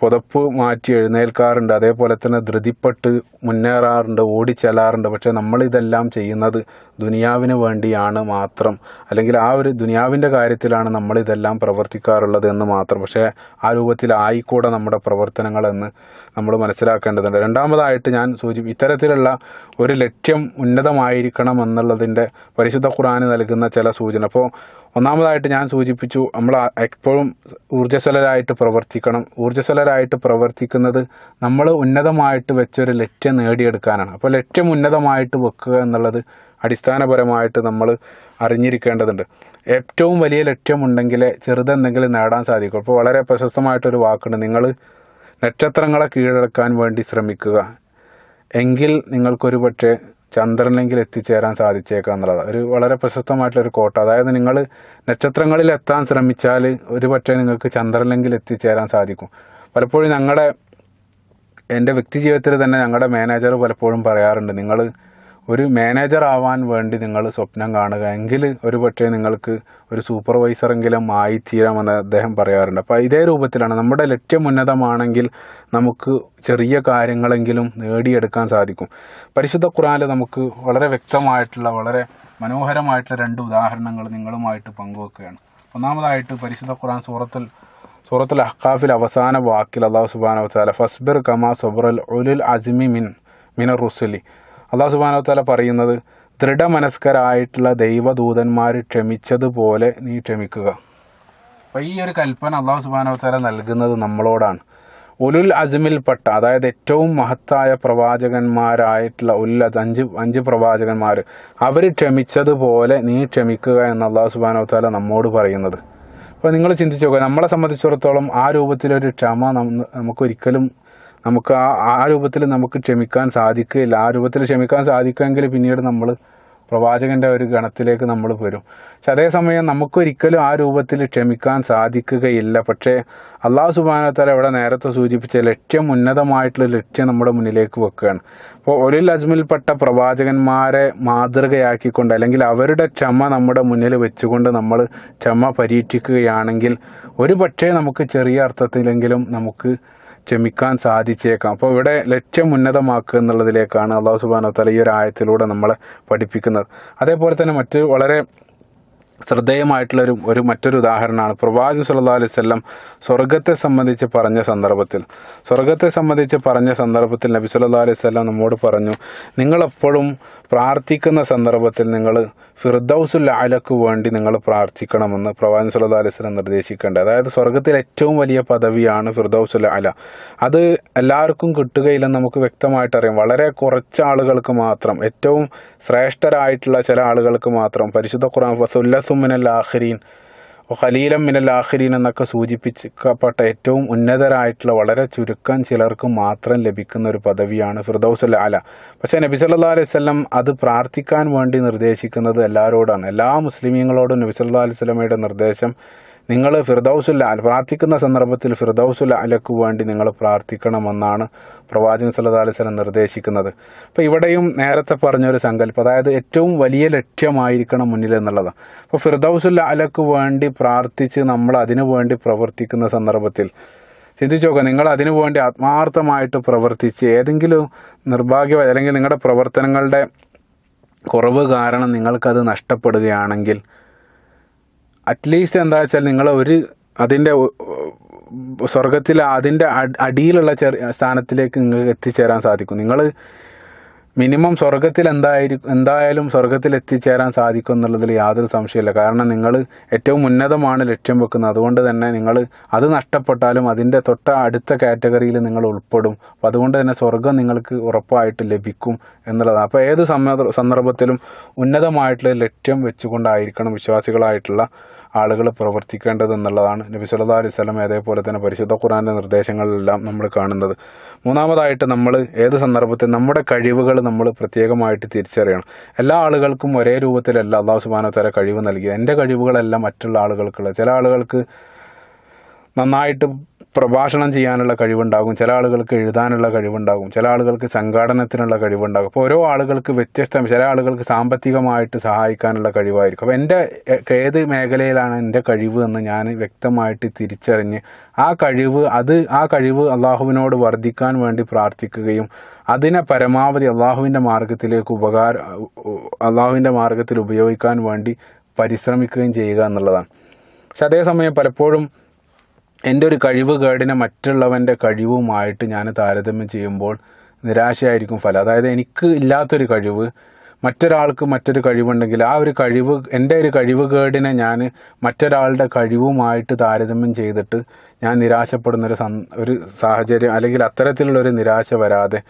പുതപ്പ് മാറ്റി എഴുന്നേൽക്കാറുണ്ട്. അതേപോലെ തന്നെ ധൃതിപ്പെട്ട് മുന്നേറാറുണ്ട് ഓടി ഓടിച്ചെല്ലാറുണ്ട്. പക്ഷേ നമ്മളിതെല്ലാം ചെയ്യുന്നത് ദുനിയാവിന് വേണ്ടിയാണ് മാത്രം. അല്ലെങ്കിൽ ആ ഒരു ദുനിയാവിന്റെ കാര്യത്തിലാണ് നമ്മളിതെല്ലാം പ്രവർത്തിക്കാറുള്ളത് എന്ന് മാത്രം. പക്ഷേ ആ രൂപത്തിലായിക്കൂടെ നമ്മുടെ പ്രവർത്തനങ്ങളെന്ന് നമ്മൾ മനസ്സിലാക്കേണ്ടതുണ്ട്. രണ്ടാമതായിട്ട് ഞാൻ സൂചി ഇത്തരത്തിലുള്ള ഒരു ലക്ഷ്യം ഉന്നതമായിരിക്കണം എന്നുള്ളതിന്റെ പരിശുദ്ധ ഖുർആൻ നൽകുന്ന ചില സൂചന. അപ്പോൾ ഒന്നാമതായിട്ട് ഞാൻ സൂചിപ്പിച്ചു നമ്മൾ എപ്പോഴും ഊർജസ്വലരായിട്ട് പ്രവർത്തിക്കണം. ഊർജസ്വലരായിട്ട് പ്രവർത്തിക്കുന്നത് നമ്മൾ ഉന്നതമായിട്ട് വെച്ചൊരു ലക്ഷ്യം നേടിയെടുക്കാനാണ്. അപ്പോൾ ലക്ഷ്യം ഉന്നതമായിട്ട് വെക്കുക എന്നുള്ളത് അടിസ്ഥാനപരമായിട്ട് നമ്മൾ അറിഞ്ഞിരിക്കേണ്ടതുണ്ട്. ഏറ്റവും വലിയ ലക്ഷ്യമുണ്ടെങ്കിലേ ചെറുതെന്തെങ്കിലും നേടാൻ സാധിക്കും. അപ്പോൾ വളരെ പ്രശസ്തമായിട്ടൊരു വാക്കുണ്ട് നിങ്ങൾ നക്ഷത്രങ്ങളെ കീഴടക്കാൻ വേണ്ടി ശ്രമിക്കുക. എങ്കിൽ നിങ്ങൾക്കൊരു പക്ഷേ ചന്ദ്രനിലെങ്കിൽ എത്തിച്ചേരാൻ സാധിച്ചേക്കാം എന്നുള്ളതാണ് ഒരു വളരെ പ്രശസ്തമായിട്ടുള്ള ഒരു കോട്ട അതായത് നിങ്ങൾ നക്ഷത്രങ്ങളിൽ എത്താൻ ശ്രമിച്ചാൽ ഒരു പക്ഷേ നിങ്ങൾക്ക് ചന്ദ്രനിലെങ്കിൽ എത്തിച്ചേരാൻ സാധിക്കും. പലപ്പോഴും ഞങ്ങളുടെ എന്റെ വ്യക്തി ജീവിതത്തിൽ തന്നെ ഞങ്ങളുടെ മാനേജർ പലപ്പോഴും പറയാറുണ്ട് നിങ്ങൾ ഒരു മാനേജർ ആവാൻ വേണ്ടി നിങ്ങൾ സ്വപ്നം കാണുക. എങ്കിൽ ഒരു പക്ഷേ നിങ്ങൾക്ക് ഒരു സൂപ്പർവൈസറെങ്കിലും ആയിത്തീരാമെന്ന് അദ്ദേഹം പറയാറുണ്ട്. അപ്പോൾ ഇതേ രൂപത്തിലാണ്. നമ്മുടെ ലക്ഷ്യം ഉന്നതമാണെങ്കിൽ നമുക്ക് ചെറിയ കാര്യങ്ങളെങ്കിലും നേടിയെടുക്കാൻ സാധിക്കും. പരിശുദ്ധ ഖുറാനിൽ നമുക്ക് വളരെ വ്യക്തമായിട്ടുള്ള വളരെ മനോഹരമായിട്ടുള്ള രണ്ട് ഉദാഹരണങ്ങൾ നിങ്ങളുമായിട്ട് പങ്കുവെക്കുകയാണ്. ഒന്നാമതായിട്ട് പരിശുദ്ധ ഖുറാൻ സൂറത്തിൽ സൂറത്തുൽ അഹ്ഖാഫിൽ അവസാന വാക്കിൽ അള്ളാഹു സുബാന അവസാല ഫസ്ബിർ കമാ സൊബറൽ ഉലുൽ അസിമി മിൻ മിനർ റുസുലി. അള്ളാഹു സുബാനോ തല പറയുന്നത് ദൃഢമനസ്കരായിട്ടുള്ള ദൈവദൂതന്മാർ ക്ഷമിച്ചതുപോലെ നീ ക്ഷമിക്കുക. അപ്പോൾ ഈ ഒരു കൽപ്പന അള്ളാഹു സുബാനോ തല നൽകുന്നത് നമ്മളോടാണ്. ഉലുൽ അസ്മിൽപ്പെട്ട അതായത് ഏറ്റവും മഹത്തായ പ്രവാചകന്മാരായിട്ടുള്ള ഉല്ല അഞ്ച് അഞ്ച് പ്രവാചകന്മാർ അവർ ക്ഷമിച്ചതുപോലെ നീ ക്ഷമിക്കുക എന്ന് അള്ളാഹു സുബാനോ തല നമ്മോട് പറയുന്നത്. അപ്പോൾ നിങ്ങൾ ചിന്തിച്ച് നോക്കുക നമ്മളെ സംബന്ധിച്ചിടത്തോളം ആ രൂപത്തിലൊരു ക്ഷമ നമുക്കൊരിക്കലും നമുക്ക് ആ ആ രൂപത്തിൽ നമുക്ക് ക്ഷമിക്കാൻ സാധിക്കുകയില്ല. ആ രൂപത്തിൽ ക്ഷമിക്കാൻ സാധിക്കുമെങ്കിൽ പിന്നീട് നമ്മൾ പ്രവാചകന്റെ ഒരു ഗണത്തിലേക്ക് നമ്മൾ വരും. പക്ഷെ അതേസമയം നമുക്കൊരിക്കലും ആ രൂപത്തിൽ ക്ഷമിക്കാൻ സാധിക്കുകയില്ല. പക്ഷേ അള്ളാഹു സുബാനത്താല ഇവിടെ നേരത്തെ സൂചിപ്പിച്ച ലക്ഷ്യം ഉന്നതമായിട്ടുള്ള ലക്ഷ്യം നമ്മുടെ മുന്നിലേക്ക് വെക്കുകയാണ്. അപ്പോൾ ഒരു അജ്മിൽപ്പെട്ട പ്രവാചകന്മാരെ മാതൃകയാക്കിക്കൊണ്ട് അല്ലെങ്കിൽ അവരുടെ ക്ഷമ നമ്മുടെ മുന്നിൽ വെച്ചുകൊണ്ട് നമ്മൾ ക്ഷമ പരീക്ഷിക്കുകയാണെങ്കിൽ ഒരു പക്ഷേ നമുക്ക് ചെറിയ അർത്ഥത്തിലെങ്കിലും നമുക്ക് ക്ഷമിക്കാൻ സാധിച്ചേക്കാം. അപ്പോൾ ഇവിടെ ലക്ഷ്യം ഉന്നതമാക്കുക എന്നുള്ളതിലേക്കാണ് അള്ളാഹു സുബാനോ തല ഈ ഒരു ആയത്തിലൂടെ നമ്മളെ പഠിപ്പിക്കുന്നത്. അതേപോലെ തന്നെ മറ്റ് വളരെ ശ്രദ്ധേയമായിട്ടുള്ള ഒരു ഒരു മറ്റൊരു ഉദാഹരണമാണ്. പ്രവാചകൻ സുല്ലാ അലൈഹി വസല്ലം സ്വർഗത്തെ സംബന്ധിച്ച് പറഞ്ഞ സന്ദർഭത്തിൽ. സ്വർഗത്തെ സംബന്ധിച്ച് പറഞ്ഞ സന്ദർഭത്തിൽ നബി സുല്ലാ അലൈഹി വസല്ലം നമ്മോട് പറഞ്ഞു നിങ്ങളെപ്പോഴും പ്രാർത്ഥിക്കുന്ന സന്ദർഭത്തിൽ നിങ്ങൾ ഫിർദൗസുൽ അലക്ക് വേണ്ടി നിങ്ങൾ പ്രാർത്ഥിക്കണമെന്ന് പ്രവാചകൻ സുല്ലാ അലൈഹി വസല്ലം നിർദ്ദേശിക്കേണ്ടത്. അതായത് സ്വർഗത്തിൽ ഏറ്റവും വലിയ പദവിയാണ് ഫിർദൗസുൽ അല. അത് എല്ലാവർക്കും കിട്ടുകയില്ലെന്ന് നമുക്ക് വ്യക്തമായിട്ടറിയാം വളരെ കുറച്ച് ആളുകൾക്ക് മാത്രം ഏറ്റവും ശ്രേഷ്ഠരായിട്ടുള്ള ചില ആളുകൾക്ക് മാത്രം പരിശുദ്ധ ഖുർആൻ ഫസുല്ലസുമിനൽ ആഹ്രീൻ ഖലീലം മിനൽ ആഹ്രീൻ എന്നൊക്കെ സൂചിപ്പിക്കപ്പെട്ട ഏറ്റവും ഉന്നതരായിട്ടുള്ള വളരെ ചുരുക്കം ചിലർക്ക് മാത്രം ലഭിക്കുന്ന ഒരു പദവിയാണ് ഫിർദൗസുൽ അല പക്ഷേ നബി സല്ലാ അലൈഹി വസല്ലം അത് പ്രാർത്ഥിക്കാൻ വേണ്ടി നിർദ്ദേശിക്കുന്നത് എല്ലാവരോടാണ് എല്ലാ മുസ്ലിമീങ്ങളോടും നബി സല്ലാ അലൈഹി വസല്ലമയുടെ നിർദ്ദേശം നിങ്ങൾ ഫിർദൌസുൽ പ്രാർത്ഥിക്കുന്ന സന്ദർഭത്തിൽ ഫിർദൌസുൽ അലക്കു വേണ്ടി നിങ്ങൾ പ്രാർത്ഥിക്കണമെന്നാണ് പ്രവാചകൻ സല്ലല്ലാഹു അലൈഹി വസല്ലം നിർദ്ദേശിക്കുന്നത്. അപ്പോൾ ഇവിടെയും നേരത്തെ പറഞ്ഞൊരു സങ്കല്പം അതായത് ഏറ്റവും വലിയ ലക്ഷ്യമായിരിക്കണം മുന്നിൽ എന്നുള്ളതാണ് അപ്പോൾ ഫിർദൌസുൽ അലക്കു വേണ്ടി പ്രാർത്ഥിച്ച് നമ്മൾ അതിനു വേണ്ടി പ്രവർത്തിക്കുന്ന സന്ദർഭത്തിൽ ചിന്തിച്ചു നോക്കുക നിങ്ങൾ അതിനു വേണ്ടി ആത്മാർത്ഥമായിട്ട് പ്രവർത്തിച്ച് ഏതെങ്കിലും നിർഭാഗ്യ അല്ലെങ്കിൽ നിങ്ങളുടെ പ്രവർത്തനങ്ങളുടെ കുറവ് കാരണം നിങ്ങൾക്കത് നഷ്ടപ്പെടുകയാണെങ്കിൽ അറ്റ്ലീസ്റ്റ് എന്താ വെച്ചാൽ നിങ്ങൾ ഒരു അതിന്റെ സ്വർഗത്തിൽ അതിന്റെ അടിയിലുള്ള ചെറിയ സ്ഥാനത്തിലേക്ക് നിങ്ങൾക്ക് എത്തിച്ചേരാൻ സാധിക്കും. നിങ്ങൾ മിനിമം സ്വർഗത്തിൽ എന്തായിരിക്കും എന്തായാലും സ്വർഗത്തിൽ എത്തിച്ചേരാൻ സാധിക്കും എന്നുള്ളതിൽ യാതൊരു സംശയമില്ല കാരണം നിങ്ങൾ ഏറ്റവും ഉന്നതമാണ് ലക്ഷ്യം വെക്കുന്നത്. അതുകൊണ്ട് തന്നെ നിങ്ങൾ അത് നഷ്ടപ്പെട്ടാലും അതിന്റെ തൊട്ട അടുത്ത കാറ്റഗറിയിൽ നിങ്ങൾ ഉൾപ്പെടും. അപ്പോൾ അതുകൊണ്ട് തന്നെ സ്വർഗം നിങ്ങൾക്ക് ഉറപ്പായിട്ട് ലഭിക്കും എന്നുള്ളതാണ്. അപ്പോൾ ഏത് സന്ദർഭത്തിലും ഉന്നതമായിട്ടുള്ള ലക്ഷ്യം വെച്ചുകൊണ്ടായിരിക്കണം വിശ്വാസികളായിട്ടുള്ള ആളുകൾ പ്രവർത്തിക്കേണ്ടത് എന്നുള്ളതാണ് നബി സല്ലാ അലൈഹി സ്വലം അതേപോലെ തന്നെ പരിശുദ്ധ ഖുറാന്റെ നിർദ്ദേശങ്ങളെല്ലാം നമ്മൾ കാണുന്നത്. മൂന്നാമതായിട്ട് നമ്മൾ ഏത് സന്ദർഭത്തിൽ നമ്മുടെ കഴിവുകൾ നമ്മൾ പ്രത്യേകമായിട്ട് തിരിച്ചറിയണം. എല്ലാ ആളുകൾക്കും ഒരേ രൂപത്തിലല്ല അള്ളാഹു സുബാനോ തല കഴിവ് നൽകിയത്. എന്റെ കഴിവുകളെല്ലാം മറ്റുള്ള ആളുകൾക്കുള്ള. ചില ആളുകൾക്ക് നന്നായിട്ട് പ്രഭാഷണം ചെയ്യാനുള്ള കഴിവുണ്ടാകും ചില ആളുകൾക്ക് എഴുതാനുള്ള കഴിവുണ്ടാകും ചില ആളുകൾക്ക് സംഘാടനത്തിനുള്ള കഴിവുണ്ടാകും. അപ്പോൾ ഓരോ ആളുകൾക്ക് വ്യത്യസ്തം ചില ആളുകൾക്ക് സാമ്പത്തികമായിട്ട് സഹായിക്കാനുള്ള കഴിവായിരിക്കും. അപ്പോൾ എന്റെ ഏത് മേഖലയിലാണ് എന്റെ കഴിവ് എന്ന് ഞാൻ വ്യക്തമായിട്ട് തിരിച്ചറിഞ്ഞ് ആ കഴിവ് അത് ആ കഴിവ് അള്ളാഹുവിനോട് വർദ്ധിക്കാൻ വേണ്ടി പ്രാർത്ഥിക്കുകയും അതിനെ പരമാവധി അള്ളാഹുവിന്റെ മാർഗത്തിലേക്ക് ഉപകാര അള്ളാഹുവിന്റെ മാർഗത്തിൽ ഉപയോഗിക്കാൻ വേണ്ടി പരിശ്രമിക്കുകയും ചെയ്യുക എന്നുള്ളതാണ്. പക്ഷെ അതേസമയം പലപ്പോഴും എന്റെ ഒരു കഴിവ് കേടിനെ മറ്റുള്ളവന്റെ കഴിവുമായിട്ട് ഞാൻ താരതമ്യം ചെയ്യുമ്പോൾ നിരാശയായിരിക്കും ഫലം. അതായത് എനിക്ക് ഇല്ലാത്തൊരു കഴിവ് മറ്റൊരാൾക്ക് മറ്റൊരു കഴിവുണ്ടെങ്കിൽ ആ ഒരു കഴിവ് എന്റെ ഒരു കഴിവ് കേടിനെ ഞാൻ മറ്റൊരാളുടെ കഴിവുമായിട്ട് താരതമ്യം ചെയ്തിട്ട് ഞാൻ നിരാശപ്പെടുന്നൊരു ഒരു ഒരു സാഹചര്യം അല്ലെങ്കിൽ അത്തരത്തിലുള്ളൊരു നിരാശ വരാതെ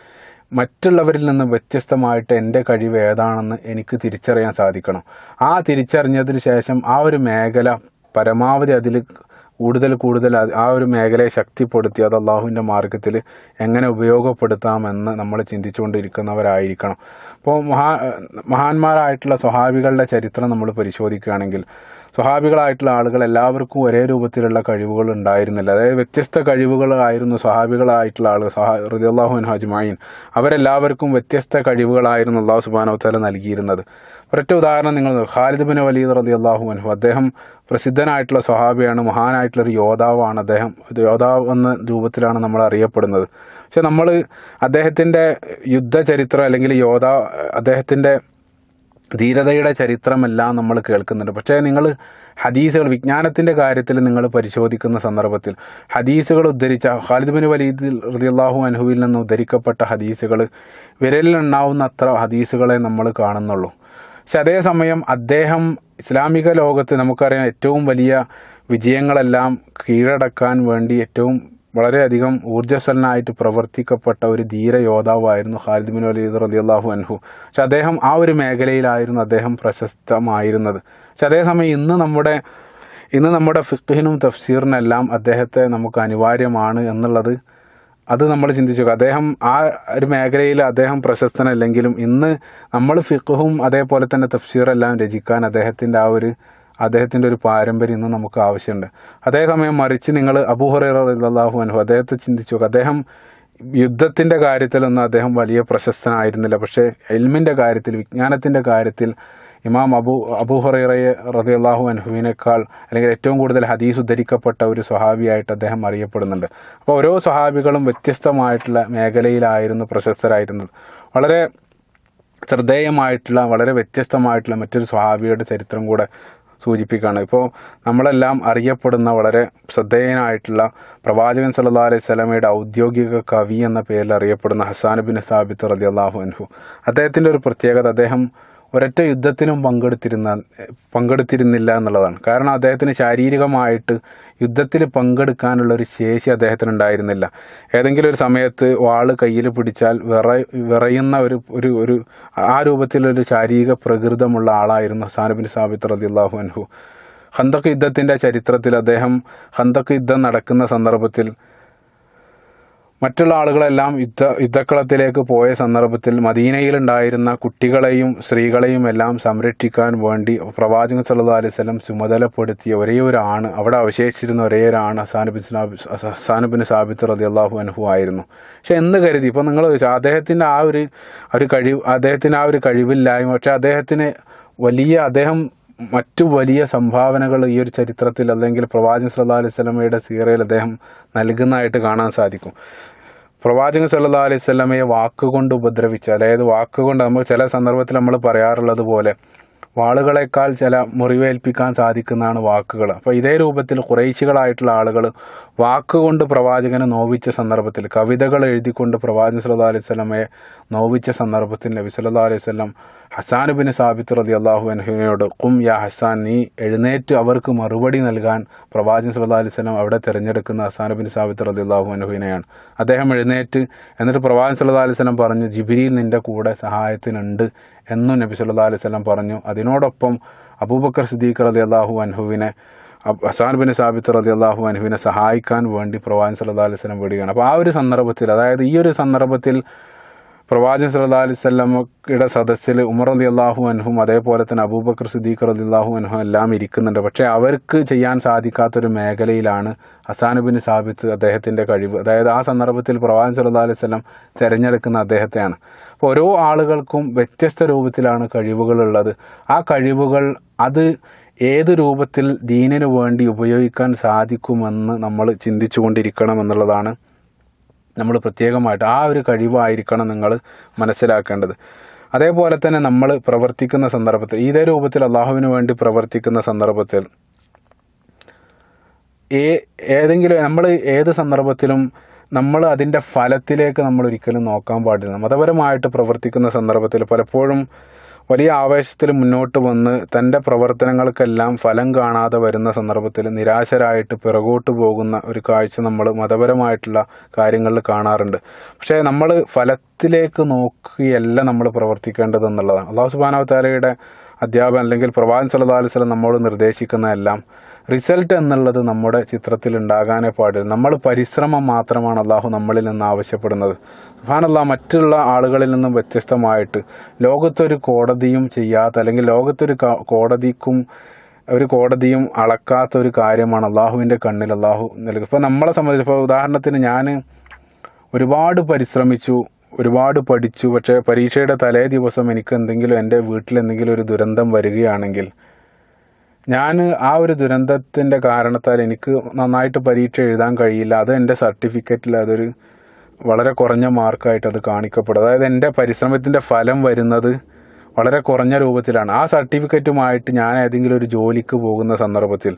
മറ്റുള്ളവരിൽ നിന്ന് വ്യത്യസ്തമായിട്ട് എന്റെ കഴിവ് ഏതാണെന്ന് എനിക്ക് തിരിച്ചറിയാൻ സാധിക്കണം. ആ തിരിച്ചറിഞ്ഞതിന് ശേഷം ആ ഒരു മേഖല പരമാവധി അതിൽ കൂടുതൽ കൂടുതൽ ആ ഒരു മേഖലയെ ശക്തിപ്പെടുത്തി അത് അള്ളാഹുവിന്റെ മാർഗത്തിൽ എങ്ങനെ ഉപയോഗപ്പെടുത്താമെന്ന് നമ്മൾ ചിന്തിച്ചുകൊണ്ടിരിക്കുന്നവരായിരിക്കണം. അപ്പോൾ മഹാ മഹാന്മാരായിട്ടുള്ള സ്വഹാബികളുടെ ചരിത്രം നമ്മൾ പരിശോധിക്കുകയാണെങ്കിൽ സ്വഹാബികളായിട്ടുള്ള ആളുകൾ എല്ലാവർക്കും ഒരേ രൂപത്തിലുള്ള കഴിവുകൾ ഉണ്ടായിരുന്നില്ല. അതായത് വ്യത്യസ്ത കഴിവുകളായിരുന്നു സ്വഹാബികളായിട്ടുള്ള ആളുകൾ സഹാ റദിയല്ലാഹുൻ ഹജ്മായിൻ അവരെല്ലാവർക്കും വ്യത്യസ്ത കഴിവുകളായിരുന്നു അള്ളാഹു സുബാനവത്താല നൽകിയിരുന്നത്. ഒരൊറ്റ ഉദാഹരണം നിങ്ങൾ. ഖാലിദ് ബിൻ വലീദ് റതി അള്ളാഹു അൻഹു. അദ്ദേഹം പ്രസിദ്ധനായിട്ടുള്ള സ്വഹാബിയാണ് മഹാനായിട്ടുള്ള ഒരു യോദ്ധാവാണ് അദ്ദേഹം. യോദ്ധാവ് എന്ന രൂപത്തിലാണ് നമ്മൾ അറിയപ്പെടുന്നത്. പക്ഷെ നമ്മൾ അദ്ദേഹത്തിന്റെ യുദ്ധചരിത്രം അല്ലെങ്കിൽ യോദ്ധാ അദ്ദേഹത്തിന്റെ ധീരതയുടെ ചരിത്രമെല്ലാം നമ്മൾ കേൾക്കുന്നുണ്ട്. പക്ഷേ നിങ്ങൾ ഹദീസുകൾ വിജ്ഞാനത്തിന്റെ കാര്യത്തിൽ നിങ്ങൾ പരിശോധിക്കുന്ന സന്ദർഭത്തിൽ ഹദീസുകൾ ഉദ്ധരിച്ച ഖാലിദ് ബിൻ വലീദ് റളിയല്ലാഹു അൻഹുവിൽ നിന്ന് ഉദ്ധരിക്കപ്പെട്ട ഹദീസുകൾ വിരലിലുണ്ടാവുന്ന അത്ര ഹദീസുകളെ നമ്മൾ കാണുന്നുള്ളൂ. പക്ഷെ അതേസമയം അദ്ദേഹം ഇസ്ലാമിക ലോകത്ത് നമുക്കറിയാം ഏറ്റവും വലിയ വിജയങ്ങളെല്ലാം കീഴടക്കാൻ വേണ്ടി ഏറ്റവും വളരെയധികം ഊർജസ്വലനായിട്ട് പ്രവർത്തിക്കപ്പെട്ട ഒരു ധീര യോദ്ധാവായിരുന്നു ഖാലിദ് ബിൻ വലീദ് അള്ളാഹു അൻഹു. പക്ഷെ അദ്ദേഹം ആ ഒരു മേഖലയിലായിരുന്നു അദ്ദേഹം പ്രശസ്തമായിരുന്നത്. പക്ഷെ അതേസമയം ഇന്ന് നമ്മുടെ ഇന്ന് നമ്മുടെ ഫിഖിനും തഫ്സീറിനെല്ലാം അദ്ദേഹത്തെ നമുക്ക് അനിവാര്യമാണ് എന്നുള്ളത് അത് നമ്മൾ ചിന്തിച്ചു അദ്ദേഹം ആ ഒരു മേഖലയിൽ അദ്ദേഹം പ്രശസ്തനല്ലെങ്കിലും ഇന്ന് നമ്മൾ ഫിഖും അതേപോലെ തന്നെ തഫ്സീറെല്ലാം രചിക്കാൻ അദ്ദേഹത്തിന്റെ ആ ഒരു അദ്ദേഹത്തിന്റെ ഒരു പാരമ്പര്യം ഇന്ന് നമുക്ക് ആവശ്യമുണ്ട്. അതേസമയം മറിച്ച് നിങ്ങൾ അബൂഹുറഹു അനുഭവം അദ്ദേഹത്തെ ചിന്തിച്ചു അദ്ദേഹം യുദ്ധത്തിന്റെ കാര്യത്തിലൊന്നും അദ്ദേഹം വലിയ പ്രശസ്തനായിരുന്നില്ല. പക്ഷേ എൽമിന്റെ കാര്യത്തിൽ വിജ്ഞാനത്തിന്റെ കാര്യത്തിൽ ഇമാം അബു അബൂഹുറയെ റതിയല്ലാഹു അൻഹുവിനേക്കാൾ അല്ലെങ്കിൽ ഏറ്റവും കൂടുതൽ ഹദീസ് ഉദ്ധരിക്കപ്പെട്ട ഒരു സ്വഹാബിയായിട്ട് അദ്ദേഹം അറിയപ്പെടുന്നുണ്ട്. അപ്പോൾ ഓരോ സ്വഹാബികളും വ്യത്യസ്തമായിട്ടുള്ള മേഖലയിലായിരുന്നു പ്രശസ്തരായിരുന്നത്. വളരെ ശ്രദ്ധേയമായിട്ടുള്ള വളരെ വ്യത്യസ്തമായിട്ടുള്ള മറ്റൊരു സ്വഹാബിയുടെ ചരിത്രം കൂടെ സൂചിപ്പിക്കുകയാണ്. ഇപ്പോൾ നമ്മളെല്ലാം അറിയപ്പെടുന്ന വളരെ ശ്രദ്ധേയനായിട്ടുള്ള പ്രവാചകൻ സല്ലാ അലൈഹി സ്വലമയുടെ ഔദ്യോഗിക കവി എന്ന പേരിൽ അറിയപ്പെടുന്ന ഹസാൻ ബിൻ സാബിത്ത് റലി അള്ളാഹു അൻഹു. അദ്ദേഹത്തിന്റെ ഒരു പ്രത്യേകത അദ്ദേഹം ഒരൊറ്റ യുദ്ധത്തിനും പങ്കെടുത്തിരുന്ന പങ്കെടുത്തിരുന്നില്ല എന്നുള്ളതാണ്. കാരണം അദ്ദേഹത്തിന് ശാരീരികമായിട്ട് യുദ്ധത്തിൽ പങ്കെടുക്കാനുള്ള ഒരു ശേഷി അദ്ദേഹത്തിന് ഉണ്ടായിരുന്നില്ല ഏതെങ്കിലും ഒരു സമയത്ത് വാൾ കയ്യിൽ പിടിച്ചാൽ വിറ വിറയുന്ന ഒരു ഒരു ഒരു ആ രൂപത്തിലൊരു ശാരീരിക പ്രകൃതമുള്ള ആളായിരുന്നു ഹസാനബിൻ സാബിത് സാബിത്ത് റതി അള്ളാഹു അൻഹു. ഹന്തക്ക് യുദ്ധത്തിന്റെ ചരിത്രത്തിൽ അദ്ദേഹം ഹന്തക്ക് യുദ്ധം നടക്കുന്ന സന്ദർഭത്തിൽ മറ്റുള്ള ആളുകളെല്ലാം യുദ്ധ യുദ്ധക്കളത്തിലേക്ക് പോയ സന്ദർഭത്തിൽ മദീനയിലുണ്ടായിരുന്ന കുട്ടികളെയും സ്ത്രീകളെയും എല്ലാം സംരക്ഷിക്കാൻ വേണ്ടി പ്രവാചകൻ സല്ലാ അലൈഹി വസല്ലം ചുമതലപ്പെടുത്തിയ ഒരേ ഒരു ആണ് അവിടെ അവശേഷിച്ചിരുന്ന ഒരേ ഒരു ആണ് ഹസാനുബിൻ ഹസാനുബിൻ സാബിത്ത് റതി അള്ളാഹു അനുഹു ആയിരുന്നു. പക്ഷെ എന്ന് കരുതി ഇപ്പോൾ നിങ്ങൾ അദ്ദേഹത്തിന്റെ ആ ഒരു ഒരു കഴിവ് അദ്ദേഹത്തിന് ആ ഒരു കഴിവില്ലായ്മ പക്ഷെ അദ്ദേഹത്തിന് വലിയ അദ്ദേഹം മറ്റു വലിയ സംഭാവനകൾ ഈ ഒരു ചരിത്രത്തിൽ അല്ലെങ്കിൽ പ്രവാചകൻ സല്ലാ അലൈഹി സ്വലമയുടെ സീറയിൽ അദ്ദേഹം നൽകുന്നതായിട്ട് കാണാൻ സാധിക്കും. പ്രവാചകൻ സല്ലാ അലൈഹി സ്വലമയെ വാക്കുകൊണ്ട് ഉപദ്രവിച്ച അതായത് വാക്കുകൊണ്ട് നമ്മൾ ചില സന്ദർഭത്തിൽ നമ്മൾ പറയാറുള്ളത് പോലെ വാളുകളെക്കാൾ ചില മുറിവേൽപ്പിക്കാൻ സാധിക്കുന്നതാണ് വാക്കുകൾ. അപ്പോൾ ഇതേ രൂപത്തിൽ കുറേശികളായിട്ടുള്ള ആളുകൾ വാക്കുകൊണ്ട് പ്രവാചകനെ നോവിച്ച സന്ദർഭത്തിൽ കവിതകൾ എഴുതിക്കൊണ്ട് പ്രവാചകൻ സല്ലാ അലൈഹി സ്വലമയെ നോവിച്ച സന്ദർഭത്തിൽ നബി സല്ലാ അലൈഹി വസല്ലം ഹസാൻ ബിൻ സാബിത്ത് റതി അള്ളാഹു അൻഹുവിനോട് കും യാ ഹസാൻ നീ എഴുന്നേറ്റ് അവർക്ക് മറുപടി നൽകാൻ പ്രവാചകൻ സല്ലല്ലാഹു അലൈഹി സ്വലം അവിടെ തിരഞ്ഞെടുക്കുന്ന ഹസാൻ ബിൻ സാബിത്ത് റതി അള്ളാഹു അൻഹുവിനെയാണ്. അദ്ദേഹം എഴുന്നേറ്റ് എന്നിട്ട് പ്രവാചകൻ സല്ലല്ലാഹു അലൈഹി സ്വലം പറഞ്ഞു ജിബിരിയിൽ നിന്റെ കൂടെ സഹായത്തിനുണ്ട് എന്നും നബി സല്ലല്ലാഹു അലൈഹി സ്വലം പറഞ്ഞു. അതിനോടൊപ്പം അബൂബക്കർ സിദ്ദീഖ് റതി അള്ളാഹു അൻഹുവിനെ ഹസാൻ ബിൻ സാബിത്ത് റതി അള്ളാഹു അൻഹുവിനെ സഹായിക്കാൻ വേണ്ടി പ്രവാചകൻ സല്ലല്ലാഹു അലൈഹി സ്വലം വിടുകയാണ്. അപ്പോൾ ആ ഒരു സന്ദർഭത്തിൽ അതായത് ഈ ഒരു സന്ദർഭത്തിൽ പ്രവാചകൻ സല്ലാ അലൈഹി വസല്ലമയുടെ സദസ്സിൽ ഉമർ അലി അള്ളാഹു അൻഹും അതേപോലെ തന്നെ അബൂബക്കർ സിദ്ദീഖ് അലി അള്ളാഹു അൻഹും എല്ലാം ഇരിക്കുന്നുണ്ട്. പക്ഷേ അവർക്ക് ചെയ്യാൻ സാധിക്കാത്തൊരു മേഖലയിലാണ് ഹസാനുബിൻ സാബിത്ത് അദ്ദേഹത്തിന്റെ കഴിവ്. അതായത് ആ സന്ദർഭത്തിൽ പ്രവാചകൻ സല്ലാ അലൈഹി വസല്ലം തിരഞ്ഞെടുക്കുന്ന അദ്ദേഹത്തെയാണ്. അപ്പോൾ ഓരോ ആളുകൾക്കും വ്യത്യസ്ത രൂപത്തിലാണ് കഴിവുകളുള്ളത് ആ കഴിവുകൾ അത് ഏത് രൂപത്തിൽ ദീനിനു വേണ്ടി ഉപയോഗിക്കാൻ സാധിക്കുമെന്ന് നമ്മൾ ചിന്തിച്ചു കൊണ്ടിരിക്കണം എന്നുള്ളതാണ് നമ്മൾ പ്രത്യേകമായിട്ട് ആ ഒരു കഴിവായിരിക്കണം നിങ്ങൾ മനസ്സിലാക്കേണ്ടത്. അതേപോലെ തന്നെ നമ്മൾ പ്രവർത്തിക്കുന്ന സന്ദർഭത്തിൽ ഇതേ രൂപത്തിൽ അള്ളാഹുവിന് വേണ്ടി പ്രവർത്തിക്കുന്ന സന്ദർഭത്തിൽ ഏ ഏതെങ്കിലും നമ്മൾ ഏത് സന്ദർഭത്തിലും നമ്മൾ അതിന്റെ ഫലത്തിലേക്ക് നമ്മൾ ഒരിക്കലും നോക്കാൻ പാടില്ല. മതപരമായിട്ട് പ്രവർത്തിക്കുന്ന സന്ദർഭത്തിൽ പലപ്പോഴും വലിയ ആവേശത്തിൽ മുന്നോട്ട് വന്ന് തന്റെ പ്രവർത്തനങ്ങൾക്കെല്ലാം ഫലം കാണാതെ വരുന്ന സന്ദർഭത്തിൽ നിരാശരായിട്ട് പിറകോട്ട് പോകുന്ന ഒരു കാഴ്ച നമ്മൾ മതപരമായിട്ടുള്ള കാര്യങ്ങളിൽ കാണാറുണ്ട്. പക്ഷേ നമ്മൾ ഫലത്തിലേക്ക് നോക്കിയല്ല നമ്മൾ പ്രവർത്തിക്കേണ്ടത് എന്നുള്ളതാണ്. അള്ളാഹു സുബാനോ താലയുടെ അധ്യാപനം അല്ലെങ്കിൽ പ്രവാചൻ സല്ലാ അലൈഹി വസല്ലം നമ്മോട് നിർദ്ദേശിക്കുന്നതെല്ലാം റിസൾട്ട് എന്നുള്ളത് നമ്മുടെ ചിത്രത്തിൽ ഉണ്ടാകാനേ പാടില്ല. നമ്മൾ പരിശ്രമം മാത്രമാണ് അള്ളാഹു നമ്മളിൽ നിന്ന് ആവശ്യപ്പെടുന്നത്. സുബ്ഹാനല്ലാ മറ്റുള്ള ആളുകളിൽ നിന്നും വ്യത്യസ്തമായിട്ട് ലോകത്തൊരു കോടതിയും ചെയ്യാത്ത അല്ലെങ്കിൽ ലോകത്തൊരു കോടതിക്കും ഒരു കോടതിയും അളക്കാത്ത ഒരു കാര്യമാണ് അള്ളാഹുവിന്റെ കണ്ണിൽ അള്ളാഹു നൽകുക. ഇപ്പോൾ നമ്മളെ സംബന്ധിച്ച് ഇപ്പോൾ ഉദാഹരണത്തിന് ഞാൻ ഒരുപാട് പരിശ്രമിച്ചു ഒരുപാട് പഠിച്ചു. പക്ഷേ പരീക്ഷയുടെ തലേ ദിവസം എനിക്ക് എന്തെങ്കിലും എന്റെ വീട്ടിൽ എന്തെങ്കിലും ഒരു ദുരന്തം വരികയാണെങ്കിൽ ഞാൻ ആ ഒരു ദുരന്തത്തിന്റെ കാരണത്താൽ എനിക്ക് നന്നായിട്ട് പരീക്ഷ എഴുതാൻ കഴിയില്ല. അത് എന്റെ സർട്ടിഫിക്കറ്റിൽ അതൊരു വളരെ കുറഞ്ഞ മാർക്കായിട്ട് അത് കാണിക്കപ്പെടും. അതായത് എന്റെ പരിശ്രമത്തിന്റെ ഫലം വരുന്നത് വളരെ കുറഞ്ഞ രൂപത്തിലാണ്. ആ സർട്ടിഫിക്കറ്റുമായിട്ട് ഞാൻ ഏതെങ്കിലും ഒരു ജോലിക്ക് പോകുന്ന സന്ദർഭത്തിൽ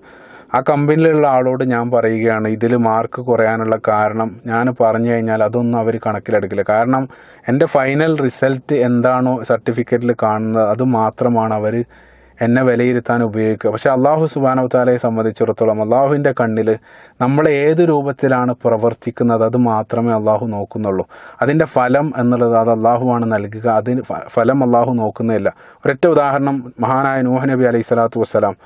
ആ കമ്പനിയിലുള്ള ആളോട് ഞാൻ പറയുകയാണ് ഇതിൽ മാർക്ക് കുറയാനുള്ള കാരണം ഞാൻ പറഞ്ഞു കഴിഞ്ഞാൽ അതൊന്നും അവർ കണക്കിലെടുക്കില്ല. കാരണം എന്റെ ഫൈനൽ റിസൾട്ട് എന്താണോ സർട്ടിഫിക്കറ്റിൽ കാണുന്നത് അത് മാത്രമാണ് അവർ എന്നെ വിലയിരുത്താൻ ഉപയോഗിക്കുക. പക്ഷേ അള്ളാഹു സുബാനവ് താലയെ സംബന്ധിച്ചിടത്തോളം അള്ളാഹുവിന്റെ കണ്ണിൽ നമ്മൾ ഏത് രൂപത്തിലാണ് പ്രവർത്തിക്കുന്നത് അത് മാത്രമേ അള്ളാഹു നോക്കുന്നുള്ളൂ. അതിന്റെ ഫലം എന്നുള്ളത് അത് അള്ളാഹുവാണ് നൽകുക. അതിന് ഫലം അള്ളാഹു നോക്കുന്നില്ല ഒരൊറ്റ ഉദാഹരണം മഹാനായ നൂഹ് നബി അലൈഹി സ്വലാത്തു വസ്സലാം.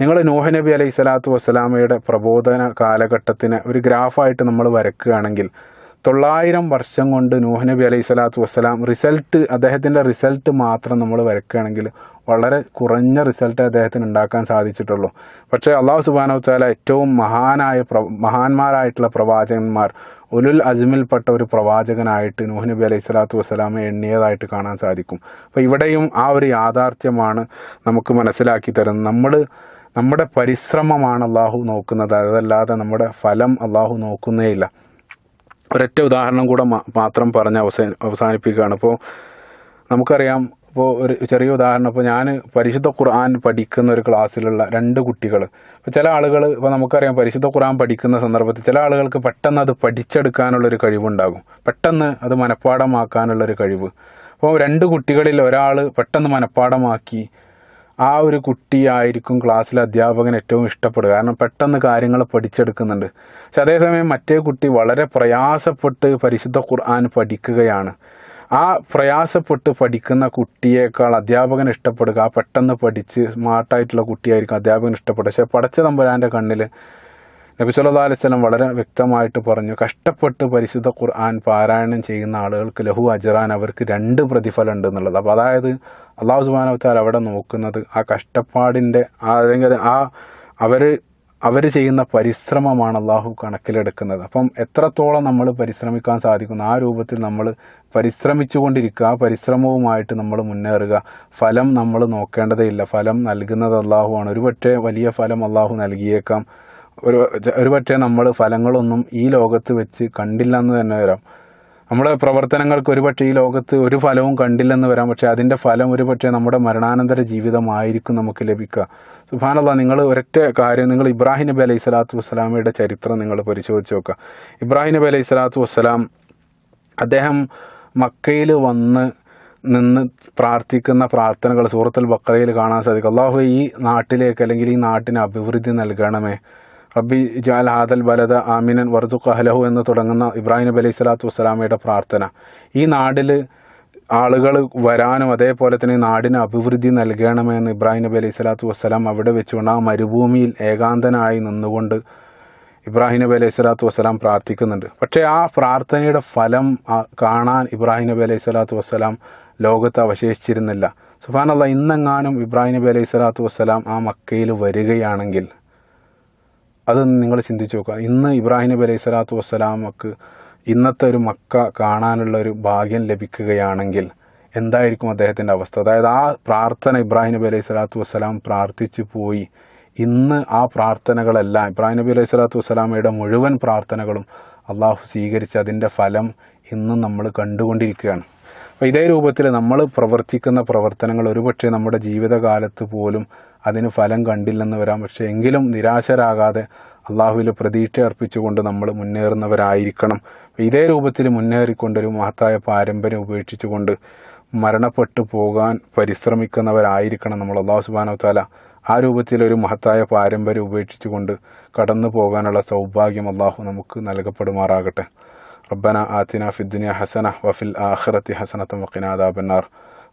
നിങ്ങൾ നൂഹ് നബി അലൈഹി സ്വലാത്തു വസ്സലാമയുടെ പ്രബോധന കാലഘട്ടത്തിന് ഒരു ഗ്രാഫായിട്ട് നമ്മൾ വരക്കുകയാണെങ്കിൽ തൊള്ളായിരം വർഷം കൊണ്ട് നൂഹ് നബി അലൈഹി സ്വലാത്തു വസ്സലാം റിസൾട്ട് അദ്ദേഹത്തിന്റെ റിസൾട്ട് മാത്രം നമ്മൾ വരക്കുകയാണെങ്കിൽ വളരെ കുറഞ്ഞ റിസൾട്ട് അദ്ദേഹത്തിന് ഉണ്ടാക്കാൻ സാധിച്ചിട്ടുള്ളൂ. പക്ഷേ അള്ളാഹു സുബാന താല ഏറ്റവും മഹാനായ പ്ര മഹാന്മാരായിട്ടുള്ള പ്രവാചകന്മാർ ഉലുൽ അജ്മിൽപ്പെട്ട ഒരു പ്രവാചകനായിട്ട് നൂഹ് നബി അലൈഹി സ്വലാത്തു വസ്സലാമെ എണ്ണിയതായിട്ട് കാണാൻ സാധിക്കും. അപ്പോൾ ഇവിടെയും ആ ഒരു യാഥാർത്ഥ്യമാണ് നമുക്ക് മനസ്സിലാക്കി തരുന്നത്. നമ്മൾ നമ്മുടെ പരിശ്രമമാണ് അള്ളാഹു നോക്കുന്നത്. അതല്ലാതെ നമ്മുടെ ഫലം അള്ളാഹു നോക്കുന്നേയില്ല. ഒരൊറ്റ ഉദാഹരണം കൂടെ മാത്രം പറഞ്ഞ് അവസാന അവസാനിപ്പിക്കുകയാണ്. ഇപ്പോൾ നമുക്കറിയാം ഇപ്പോൾ ഒരു ചെറിയ ഉദാഹരണം. ഇപ്പോൾ ഞാൻ പരിശുദ്ധ ഖുർആൻ പഠിക്കുന്ന ഒരു ക്ലാസ്സിലുള്ള രണ്ട് കുട്ടികൾ ഇപ്പോൾ ചില ആളുകൾ ഇപ്പോൾ നമുക്കറിയാം പരിശുദ്ധ ഖുർആൻ പഠിക്കുന്ന സന്ദർഭത്തിൽ ചില ആളുകൾക്ക് പെട്ടെന്ന് അത് പഠിച്ചെടുക്കാനുള്ളൊരു കഴിവുണ്ടാകും. പെട്ടെന്ന് അത് മനഃപ്പാടമാക്കാനുള്ളൊരു കഴിവ്. അപ്പോൾ രണ്ട് കുട്ടികളിൽ ഒരാൾ പെട്ടെന്ന് മനഃപ്പാടമാക്കി ആ ഒരു കുട്ടിയായിരിക്കും ക്ലാസ്സിലെ അധ്യാപകൻ ഏറ്റവും ഇഷ്ടപ്പെടുക. കാരണം പെട്ടെന്ന് കാര്യങ്ങൾ പഠിച്ചെടുക്കുന്നുണ്ട്. പക്ഷെ അതേസമയം മറ്റേ കുട്ടി വളരെ പ്രയാസപ്പെട്ട് പരിശുദ്ധ ഖുർആൻ പഠിക്കുകയാണ്. ആ പ്രയാസപ്പെട്ട് പഠിക്കുന്ന കുട്ടിയേക്കാൾ അധ്യാപകൻ ഇഷ്ടപ്പെടുക ആ പെട്ടെന്ന് പഠിച്ച് സ്മാർട്ടായിട്ടുള്ള കുട്ടിയായിരിക്കും അധ്യാപകൻ ഇഷ്ടപ്പെടുക. പക്ഷേ പടച്ച തമ്പുരാന്റെ കണ്ണിൽ നബി സല്ലാ വളരെ വ്യക്തമായിട്ട് പറഞ്ഞു കഷ്ടപ്പെട്ട് പരിശുദ്ധ ഖുർആൻ പാരായണം ചെയ്യുന്ന ആളുകൾക്ക് ലഹു അജറാൻ അവർക്ക് രണ്ട് പ്രതിഫലം ഉണ്ട് എന്നുള്ളത്. അപ്പോൾ അതായത് അള്ളാഹു സുബ്ഹാനഹു വതആല അവിടെ നോക്കുന്നത് ആ കഷ്ടപ്പാടിന്റെ അല്ലെങ്കിൽ ആ അവർ അവർ ചെയ്യുന്ന പരിശ്രമമാണ് അള്ളാഹു കണക്കിലെടുക്കുന്നത്. അപ്പം എത്രത്തോളം നമ്മൾ പരിശ്രമിക്കാൻ സാധിക്കുന്നു? ആ രൂപത്തിൽ നമ്മൾ പരിശ്രമിച്ചു കൊണ്ടിരിക്കുക ആ പരിശ്രമവുമായിട്ട് നമ്മൾ മുന്നേറുക. ഫലം നമ്മൾ നോക്കേണ്ടതേയില്ല ഫലം നൽകുന്നത് അള്ളാഹുവാണ് ഒരുപക്ഷെ വലിയ ഫലം അള്ളാഹു നൽകിയേക്കാം. ഒരു ഒരുപക്ഷെ നമ്മൾ ഫലങ്ങളൊന്നും ഈ ലോകത്ത് വെച്ച് കണ്ടില്ല എന്ന് തന്നെ വരാം. നമ്മുടെ പ്രവർത്തനങ്ങൾക്ക് ഒരുപക്ഷെ ഈ ലോകത്ത് ഒരു ഫലവും കണ്ടില്ലെന്ന് വരാം. പക്ഷേ അതിന്റെ ഫലം ഒരുപക്ഷെ നമ്മുടെ മരണാനന്തര ജീവിതമായിരിക്കും നമുക്ക് ലഭിക്കുക. സുബാനല്ല നിങ്ങൾ ഒരൊറ്റ കാര്യം നിങ്ങൾ ഇബ്രാഹിം നബി അലൈഹി സ്വലാത്തു വസ്സലാമയുടെ ചരിത്രം നിങ്ങൾ പരിശോധിച്ച് നോക്കുക. ഇബ്രാഹിം നബി അലൈഹി സ്വലാത്തു വസ്സലാം അദ്ദേഹം മക്കയിൽ വന്ന് നിന്ന് പ്രാർത്ഥിക്കുന്ന പ്രാർത്ഥനകൾ സൂറത്തുൽ ബക്കറയിൽ കാണാൻ സാധിക്കും. അള്ളാഹു ഈ നാട്ടിലേക്ക് അല്ലെങ്കിൽ ഈ നാട്ടിന് അഭിവൃദ്ധി നൽകണമേ. റബ്ബി ജാൽ ഹാദൽ ബലദ ആമിനൻ വർദുഖ് അഹ്ലഹു എന്ന് തുടങ്ങുന്ന ഇബ്രാഹിം നബി അലൈഹി സ്വലാത്തു വസ്സലാമയുടെ പ്രാർത്ഥന. ഈ നാടിൽ ആളുകൾ വരാനും അതേപോലെ തന്നെ നാടിന് അഭിവൃദ്ധി നൽകണമെന്ന് ഇബ്രാഹിം നബി അലൈഹി സ്വലാത്തു വസ്സലാം അവിടെ വെച്ചുകൊണ്ട് ആ മരുഭൂമിയിൽ ഏകാന്തനായി നിന്നുകൊണ്ട് ഇബ്രാഹിം നബി അലൈഹി സ്വലാത്തു വസ്സലാം പ്രാർത്ഥിക്കുന്നുണ്ട്. പക്ഷേ ആ പ്രാർത്ഥനയുടെ ഫലം കാണാൻ ഇബ്രാഹിം നബി അലൈഹി സ്വലാത്തു വസ്സലാം ലോകത്ത് അവശേഷിച്ചിരുന്നില്ല. സുബാനല്ല ഇന്നെങ്ങാനും ഇബ്രാഹിം നബി അലൈഹി സ്വലാത്തു വസ്സലാം ആ മക്കയിൽ വരികയാണെങ്കിൽ അത് നിങ്ങൾ ചിന്തിച്ച് നോക്കുക. ഇന്ന് ഇബ്രാഹിം നബി അലൈഹി സ്വലാത്തു വസ്സലാമക്ക് ഇന്നത്തെ ഒരു മക്ക കാണാനുള്ള ഒരു ഭാഗ്യം ലഭിക്കുകയാണെങ്കിൽ എന്തായിരിക്കും അദ്ദേഹത്തിന്റെ അവസ്ഥ? അതായത് ആ പ്രാർത്ഥന ഇബ്രാഹിം നബി അലൈഹി സ്വലാത്തു വസ്സലാം പ്രാർത്ഥിച്ചു പോയി. ഇന്ന് ആ പ്രാർത്ഥനകളെല്ലാം ഇബ്രാഹിം നബി അലൈഹി സ്വലാത്തു വസ്സലാമയുടെ മുഴുവൻ പ്രാർത്ഥനകളും അള്ളാഹു സ്വീകരിച്ച് അതിന്റെ ഫലം ഇന്നും നമ്മൾ കണ്ടുകൊണ്ടിരിക്കുകയാണ്. അപ്പോൾ ഇതേ രൂപത്തിൽ നമ്മൾ പ്രവർത്തിക്കുന്ന പ്രവർത്തനങ്ങൾ ഒരുപക്ഷെ നമ്മുടെ ജീവിതകാലത്ത് പോലും അതിന് ഫലം കണ്ടില്ലെന്ന് വരാം. പക്ഷേ എങ്കിലും നിരാശരാകാതെ അള്ളാഹുവിൽ പ്രതീക്ഷ അർപ്പിച്ചുകൊണ്ട് നമ്മൾ മുന്നേറുന്നവരായിരിക്കണം. ഇതേ രൂപത്തിൽ മുന്നേറിക്കൊണ്ടൊരു മഹത്തായ പാരമ്പര്യം ഉപേക്ഷിച്ചുകൊണ്ട് മരണപ്പെട്ടു പോകാൻ പരിശ്രമിക്കുന്നവരായിരിക്കണം നമ്മൾ. അള്ളാഹു സുബാനോ താല ആ രൂപത്തിൽ ഒരു മഹത്തായ പാരമ്പര്യം ഉപേക്ഷിച്ചുകൊണ്ട് കടന്നു പോകാനുള്ള സൗഭാഗ്യം അള്ളാഹു നമുക്ക് നൽകപ്പെടുമാറാകട്ടെ. റബ്ബന ആത്തിന ഫിദ്ദുനിയ ഹസന വഫിൽ ആഹ്റത്തി ഹസനത്തും വക്കിനാദാബന്നാർ